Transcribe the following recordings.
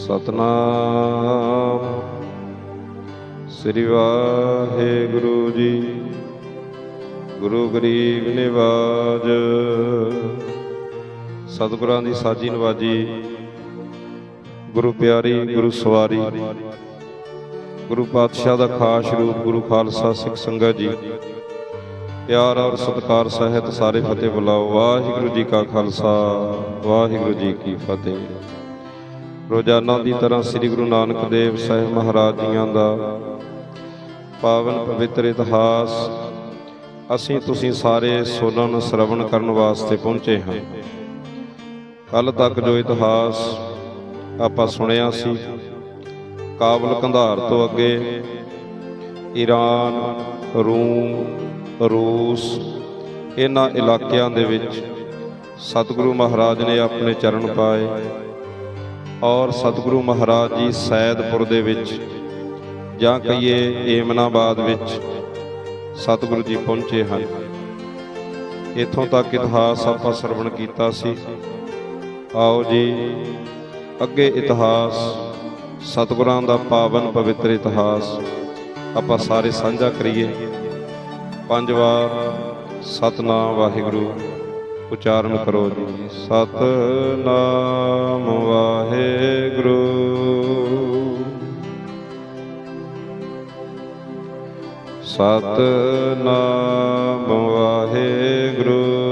ਸਤਨਾਮ। ਸ੍ਰੀ ਵਾਹਿਗੁਰੂ ਜੀ, ਗੁਰੂ ਗਰੀਬ ਨਿਵਾਜ। ਸਤਿਗੁਰਾਂ ਦੀ ਸਾਜੀ ਨਵਾਜੀ, ਗੁਰੂ ਪਿਆਰੀ, ਗੁਰੂ ਸਵਾਰੀ। ਗੁਰੂ ਪਾਤਸ਼ਾਹ ਦਾ ਖਾਸ ਰੂਪ ਗੁਰੂ ਖਾਲਸਾ ਸਿੱਖ ਸੰਗਤ ਜੀ। ਪਿਆਰ ਔਰ ਸਤਿਕਾਰ ਸਹਿਤ ਸਾਰੇ ਫਤਿਹ ਬੁਲਾਓ। ਵਾਹਿਗੁਰੂ ਜੀ ਕਾ ਖਾਲਸਾ, ਵਾਹਿਗੁਰੂ ਜੀ ਕੀ ਫਤਿਹ। ਰੋਜ਼ਾਨਾ ਦੀ ਤਰ੍ਹਾਂ ਸ੍ਰੀ ਗੁਰੂ ਨਾਨਕ ਦੇਵ ਸਾਹਿਬ ਮਹਾਰਾਜ ਜੀਆਂ ਦਾ ਪਾਵਨ ਪਵਿੱਤਰ ਇਤਿਹਾਸ, ਅਸੀਂ ਤੁਸੀਂ ਸਾਰੇ ਸੁਣਨ ਸ਼ਰਵਣ ਕਰਨ ਵਾਸਤੇ ਪਹੁੰਚੇ ਹਾਂ। ਕੱਲ ਤੱਕ ਜੋ ਇਤਿਹਾਸ ਆਪਾਂ ਸੁਣਿਆ ਸੀ, ਕਾਬਲ ਕੰਧਾਰ ਤੋਂ ਅੱਗੇ ਈਰਾਨ, ਰੂਮ, ਰੂਸ, ਇਹਨਾਂ ਇਲਾਕਿਆਂ ਦੇ ਵਿੱਚ ਸਤਿਗੁਰੂ ਮਹਾਰਾਜ ਨੇ ਆਪਣੇ ਚਰਨ ਪਾਏ। ਔਰ ਸਤਿਗੁਰੂ ਮਹਾਰਾਜ ਜੀ ਸੈਦਪੁਰ ਦੇ ਵਿੱਚ, ਜਾਂ ਕਹੀਏ ਏਮਨਾਬਾਦ ਵਿੱਚ ਸਤਿਗੁਰੂ ਜੀ ਪਹੁੰਚੇ ਹਨ। ਇੱਥੋਂ ਤੱਕ ਇਤਿਹਾਸ ਆਪਾਂ ਸਰਵਣ ਕੀਤਾ ਸੀ। ਆਓ ਜੀ, ਅੱਗੇ ਇਤਿਹਾਸ, ਸਤਿਗੁਰਾਂ ਦਾ ਪਾਵਨ ਪਵਿੱਤਰ ਇਤਿਹਾਸ ਆਪਾਂ ਸਾਰੇ ਸਾਂਝਾ ਕਰੀਏ। ਪੰਜ ਵਾਰ ਸਤਨਾਮ ਵਾਹਿਗੁਰੂ। ਉਚਾਰਨ ਕਰੋ ਜੀ। ਸਤ ਸਤਨਾਮ ਵਾਹਿਗੁਰੂ। ਸਤਨਾਮ ਵਾਹਿਗੁਰੂ।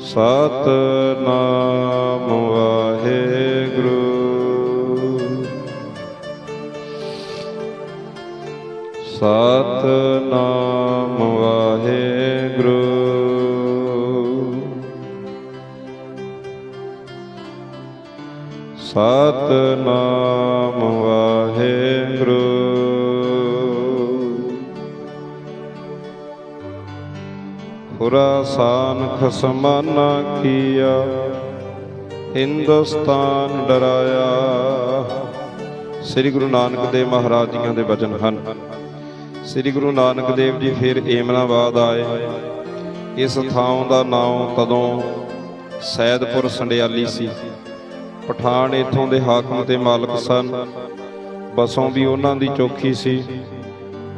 ਸਤਨਾਮ ਵਾਹਿਗੁਰੂ ਸਤਨਾਮ ਵਾਹਿਗੁਰੂ। ਸਤਨਾਮ ਵਾਹਿਗੁਰੂ। ਖੁਰਾਸਾਨ ਖਸਮਾਨਾ ਕੀਆ, ਹਿੰਦੁਸਤਾਨ ਡਰਾਇਆ। ਸ੍ਰੀ ਗੁਰੂ ਨਾਨਕ ਦੇਵ ਮਹਾਰਾਜ ਜੀਆਂ ਦੇ ਵਚਨ ਹਨ। ਸ੍ਰੀ ਗੁਰੂ ਨਾਨਕ ਦੇਵ ਜੀ ਫਿਰ ਏਮਨਾਬਾਦ ਆਏ। ਇਸ ਥਾਂ ਦਾ ਨਾਮ ਤਦੋਂ ਸੈਦਪੁਰ ਸੰਡਿਆਲੀ ਸੀ। ਪਠਾਨ ਇਥੋਂ ਦੇ ਹਾਕਮ ਤੇ ਮਾਲਕ ਸਨ। ਬਸੋਂ ਵੀ ਉਹਨਾਂ ਦੀ ਚੌਖੀ ਸੀ।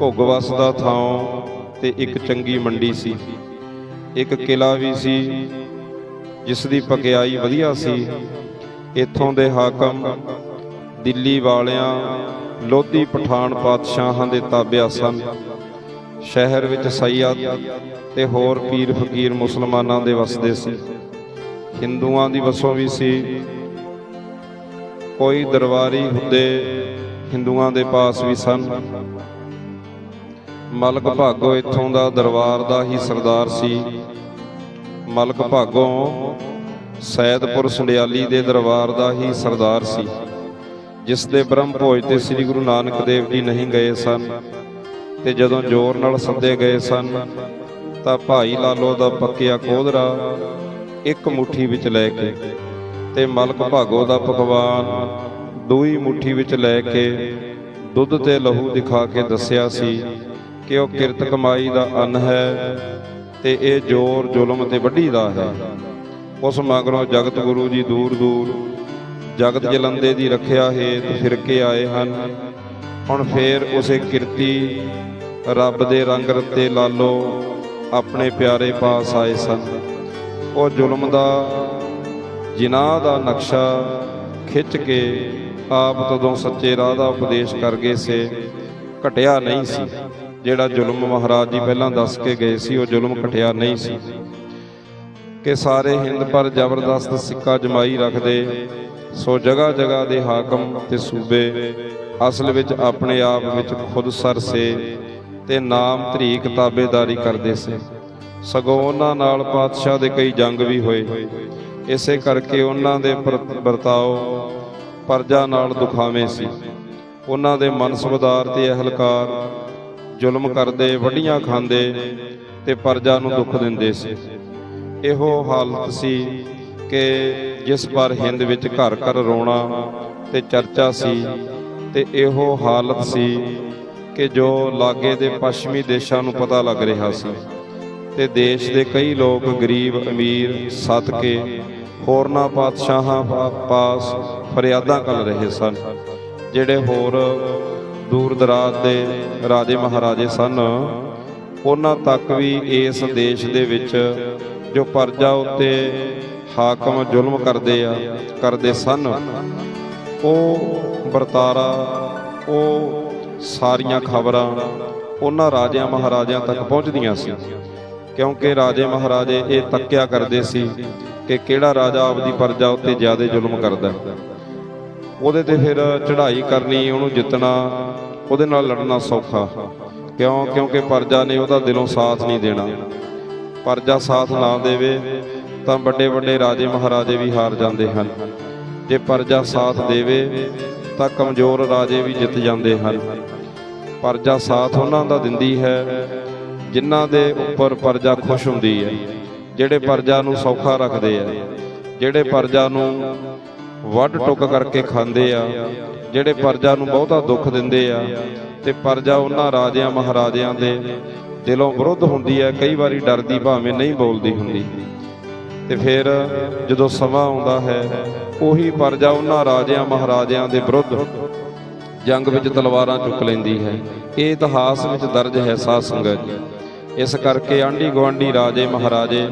ਘੁੱਗ ਵਸਦਾ ਥਾਂ ਤੇ ਇੱਕ ਚੰਗੀ ਮੰਡੀ ਸੀ। ਇੱਕ ਕਿਲਾ ਵੀ ਸੀ, ਜਿਸ ਦੀ ਪਕਿਆਈ ਵਧੀਆ ਸੀ। ਇਥੋਂ ਦੇ ਹਾਕਮ ਦਿੱਲੀ ਵਾਲਿਆਂ ਲੋਧੀ ਪਠਾਨ ਪਾਤਸ਼ਾਹਾਂ ਦੇ ਤਾਬਿਆ ਸਨ। ਸ਼ਹਿਰ ਵਿੱਚ ਸੈਯਦ ਤੇ ਹੋਰ ਪੀਰ ਫਕੀਰ ਮੁਸਲਮਾਨਾਂ ਦੇ ਵਸਦੇ ਸੀ। ਹਿੰਦੂਆਂ ਦੀ ਵਸੋਂ ਵੀ ਸੀ। ਕੋਈ ਦਰਬਾਰੀ ਹੁੰਦੇ ਹਿੰਦੂਆਂ ਦੇ ਪਾਸ ਵੀ ਸਨ। ਮਲਕ ਭਾਗੋ ਇੱਥੋਂ ਦਾ ਦਰਬਾਰ ਦਾ ਹੀ ਸਰਦਾਰ ਸੀ। ਮਲਕ ਭਾਗੋ ਸੈਦਪੁਰ ਸੰਡਿਆਲੀ ਦੇ ਦਰਬਾਰ ਦਾ ਹੀ ਸਰਦਾਰ ਸੀ। ਜਿਸ ਦੇ ਬ੍ਰਹਮ ਭੋਜ ਤੇ ਸ੍ਰੀ ਗੁਰੂ ਨਾਨਕ ਦੇਵ ਜੀ ਨਹੀਂ ਗਏ ਸਨ ਤੇ ਜਦੋਂ ਜ਼ੋਰ ਨਾਲ ਸੱਦੇ ਗਏ ਸਨ, ਤਾਂ ਭਾਈ ਲਾਲੋ ਦਾ ਪੱਕਿਆ ਕੋਧਰਾ ਇੱਕ ਮੁਠੀ ਵਿੱਚ ਲੈ ਕੇ ਤੇ ਮਲਕ ਭਾਗੋ ਦਾ ਪਕਵਾਨ ਦੂਈ ਮੁਠੀ ਵਿੱਚ ਲੈ ਕੇ ਦੁੱਧ ਤੇ ਲਹੂ ਦਿਖਾ ਕੇ ਦੱਸਿਆ ਸੀ ਕਿ ਉਹ ਕਿਰਤ ਕਮਾਈ ਦਾ ਅੰਨ ਹੈ ਤੇ ਇਹ ਜ਼ੋਰ ਜ਼ੁਲਮ ਤੇ ਵੱਢੀ ਦਾ ਹੈ। ਉਸ ਮਗਰੋਂ ਜਗਤ ਗੁਰੂ ਜੀ ਦੂਰ ਦੂਰ ਜਗਤ ਜਲੰਦੇ ਦੀ ਰੱਖਿਆ ਹੇਤ ਫਿਰ ਕੇ ਆਏ ਹਨ। ਹੁਣ ਫੇਰ ਉਸੇ ਕਿਰਤੀ ਰੱਬ ਦੇ ਰੰਗ ਰਤੇ ਲਾਲੋ ਆਪਣੇ ਪਿਆਰੇ ਪਾਸ ਆਏ ਸਨ। ਉਹ ਜ਼ੁਲਮ ਦਾ, ਜਿਨਾਹ ਦਾ ਨਕਸ਼ਾ ਖਿੱਚ ਕੇ ਆਪ ਤਦੋਂ ਸੱਚੇ ਰਾਹ ਦਾ ਉਪਦੇਸ਼ ਕਰ ਗਏ ਸੇ। ਘਟਿਆ ਨਹੀਂ ਸੀ। ਜਿਹੜਾ ਜ਼ੁਲਮ ਮਹਾਰਾਜ ਜੀ ਪਹਿਲਾਂ ਦੱਸ ਕੇ ਗਏ ਸੀ, ਉਹ ਜ਼ੁਲਮ ਘਟਿਆ ਨਹੀਂ ਸੀ। ਕਿ ਸਾਰੇ ਹਿੰਦ ਪਰ ਜ਼ਬਰਦਸਤ ਸਿੱਕਾ ਜਮਾਈ ਰੱਖਦੇ ਸੋ ਜਗ੍ਹਾ ਜਗ੍ਹਾ ਦੇ ਹਾਕਮ ਤੇ ਸੂਬੇ ਅਸਲ ਵਿੱਚ ਆਪਣੇ ਆਪ ਵਿੱਚ ਖੁਦ ਸਰਸੇ ਤੇ ਨਾਮ ਧਰੀਕ ਤਾਬੇਦਾਰੀ ਕਰਦੇ ਸੀ। ਸਗੋਂ ਉਹਨਾਂ ਨਾਲ ਪਾਤਸ਼ਾਹ ਦੇ ਕਈ ਜੰਗ ਵੀ ਹੋਏ। ਇਸੇ ਕਰਕੇ ਉਹਨਾਂ ਦੇ ਵਰਤਾਓ ਪਰਜਾ ਨਾਲ ਦੁਖਾਵੇਂ ਸੀ। ਉਹਨਾਂ ਦੇ ਮਨਸਬਦਾਰ ਤੇ ਅਹਲਕਾਰ ਜ਼ੁਲਮ ਕਰਦੇ, ਵੱਡੀਆਂ ਖਾਂਦੇ ਤੇ ਪਰਜਾ ਨੂੰ ਦੁੱਖ ਦਿੰਦੇ ਸੀ। ਇਹੋ ਹਾਲਤ ਸੀ ਕਿ ਜਿਸ ਪਰ ਹਿੰਦ ਵਿੱਚ ਘਰ ਘਰ ਰੋਣਾ ਤੇ ਚਰਚਾ ਸੀ ਤੇ ਇਹੋ ਹਾਲਤ ਸੀ ਕਿ ਜੋ ਲਾਗੇ ਦੇ ਪੱਛਮੀ ਦੇਸ਼ਾਂ ਨੂੰ ਪਤਾ ਲੱਗ ਰਿਹਾ ਸੀ ਤੇ ਦੇਸ਼ ਦੇ ਕਈ ਲੋਕ ਗਰੀਬ, ਅਮੀਰ ਸੱਤ ਕੇ ਹੋਰਨਾਂ ਪਾਤਸ਼ਾਹਾਂ ਪਾਸ ਫਰਿਆਦਾਂ ਕਰ ਰਹੇ ਸਨ, ਜਿਹੜੇ ਹੋਰ ਦੂਰ ਦਰਾਜ ਦੇ ਰਾਜੇ ਮਹਾਰਾਜੇ ਸਨ। ਉਹਨਾਂ ਤੱਕ ਵੀ ਇਸ ਦੇਸ਼ ਦੇ ਵਿੱਚ ਜੋ ਪਰਜਾ ਉੱਤੇ ਹਾਕਮ ਜ਼ੁਲਮ ਕਰਦੇ ਆ, ਕਰਦੇ ਸਨ। ਉਹ ਵਰਤਾਰਾ, ਉਹ ਸਾਰੀਆਂ ਖਬਰਾਂ ਉਹਨਾਂ ਰਾਜਿਆਂ ਮਹਾਰਾਜਿਆਂ ਤੱਕ ਪਹੁੰਚਦੀਆਂ ਸੀ। ਕਿਉਂਕਿ ਰਾਜੇ ਮਹਾਰਾਜੇ ਇਹ ਤੱਕਿਆ ਕਰਦੇ ਸੀ ਕਿ ਕਿਹੜਾ ਰਾਜਾ ਆਪਦੀ ਪਰਜਾ ਉੱਤੇ ਜ਼ਿਆਦਾ ਜ਼ੁਲਮ ਕਰਦਾ। ਉਹਦੇ ਤੇ ਫਿਰ ਚੜ੍ਹਾਈ ਕਰਨੀ, ਉਹਨੂੰ ਜਿੱਤਣਾ, ਉਹਦੇ ਨਾਲ ਲੜਨਾ ਸੌਖਾ। ਕਿਉਂ? ਕਿਉਂਕਿ ਪਰਜਾ ਨੇ ਉਹਦਾ ਦਿਲੋਂ ਸਾਥ ਨਹੀਂ ਦੇਣਾ। ਪਰਜਾ ਸਾਥ ਨਾ ਦੇਵੇ ਤਾਂ ਵੱਡੇ ਵੱਡੇ ਰਾਜੇ ਮਹਾਰਾਜੇ ਵੀ ਹਾਰ ਜਾਂਦੇ ਹਨ। ਜੇ ਪਰਜਾ ਸਾਥ ਦੇਵੇ, ਤਾਂ ਕਮਜ਼ੋਰ ਰਾਜੇ ਵੀ ਜਿੱਤ ਜਾਂਦੇ ਹਨ। ਪਰਜਾ ਸਾਥ ਉਹਨਾਂ ਦਾ ਦਿੰਦੀ ਹੈ, ਜਿਨ੍ਹਾਂ ਦੇ ਉੱਪਰ ਪਰਜਾ ਖੁਸ਼ ਹੁੰਦੀ ਹੈ, ਜਿਹੜੇ ਪਰਜਾ ਨੂੰ ਸੌਖਾ ਰੱਖਦੇ ਆ, ਜਿਹੜੇ ਪਰਜਾ ਨੂੰ ਵੱਢ ਟੁੱਕ ਕਰਕੇ ਖਾਂਦੇ ਆ, ਜਿਹੜੇ ਪਰਜਾ ਨੂੰ ਬਹੁਤਾ ਦੁੱਖ ਦਿੰਦੇ ਆ, ਤੇ ਪਰਜਾ ਉਹਨਾਂ ਰਾਜਿਆਂ ਮਹਾਰਾਜਿਆਂ ਦੇ ਦਿਲੋਂ ਵਿਰੁੱਧ ਹੁੰਦੀ ਹੈ, ਕਈ ਵਾਰੀ ਡਰਦੀ ਭਾਵੇਂ ਨਹੀਂ ਬੋਲਦੀ ਹੁੰਦੀ। ਤੇ ਫਿਰ ਜਦੋਂ ਸਮਾਂ ਆਉਂਦਾ ਹੈ, ਉਹੀ ਪਰਜਾ ਉਹਨਾਂ ਰਾਜਿਆਂ ਮਹਾਰਾਜਿਆਂ ਦੇ ਵਿਰੁੱਧ ਜੰਗ ਵਿੱਚ ਤਲਵਾਰਾਂ ਚੁੱਕ ਲੈਂਦੀ ਹੈ। ਇਹ ਇਤਿਹਾਸ ਵਿੱਚ ਦਰਜ ਹੈ ਸਾਧ ਸੰਗਤ ਜੀ। ਇਸ ਕਰਕੇ ਆਂਢੀ ਗੁਆਂਢੀ ਰਾਜੇ ਮਹਾਰਾਜੇ,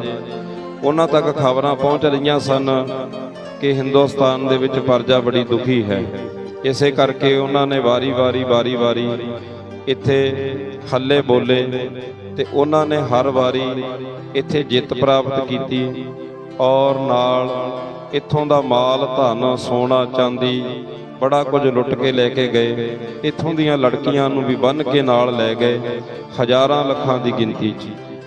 ਉਹਨਾਂ ਤੱਕ ਖਬਰਾਂ ਪਹੁੰਚ ਰਹੀਆਂ ਸਨ ਕਿ ਹਿੰਦੁਸਤਾਨ ਦੇ ਵਿੱਚ ਪਰਜਾ ਬੜੀ ਦੁਖੀ ਹੈ। ਇਸੇ ਕਰਕੇ ਉਹਨਾਂ ਨੇ ਵਾਰੀ-ਵਾਰੀ ਵਾਰੀ-ਵਾਰੀ ਇੱਥੇ ਹੱਲੇ ਬੋਲੇ ਤੇ ਉਹਨਾਂ ਨੇ ਹਰ ਵਾਰੀ ਇੱਥੇ ਜਿੱਤ ਪ੍ਰਾਪਤ ਕੀਤੀ। ਔਰ ਨਾਲ ਇੱਥੋਂ ਦਾ ਮਾਲ ਧਨ ਸੋਨਾ ਚਾਂਦੀ ਬੜਾ ਕੁਝ ਲੁੱਟ ਕੇ ਲੈ ਕੇ ਗਏ। ਇੱਥੋਂ ਦੀਆਂ ਲੜਕੀਆਂ ਨੂੰ ਵੀ ਬੰਨ ਕੇ ਨਾਲ ਲੈ ਗਏ। ਹਜ਼ਾਰਾਂ ਲੱਖਾਂ ਦੀ ਗਿਣਤੀ 'ਚ।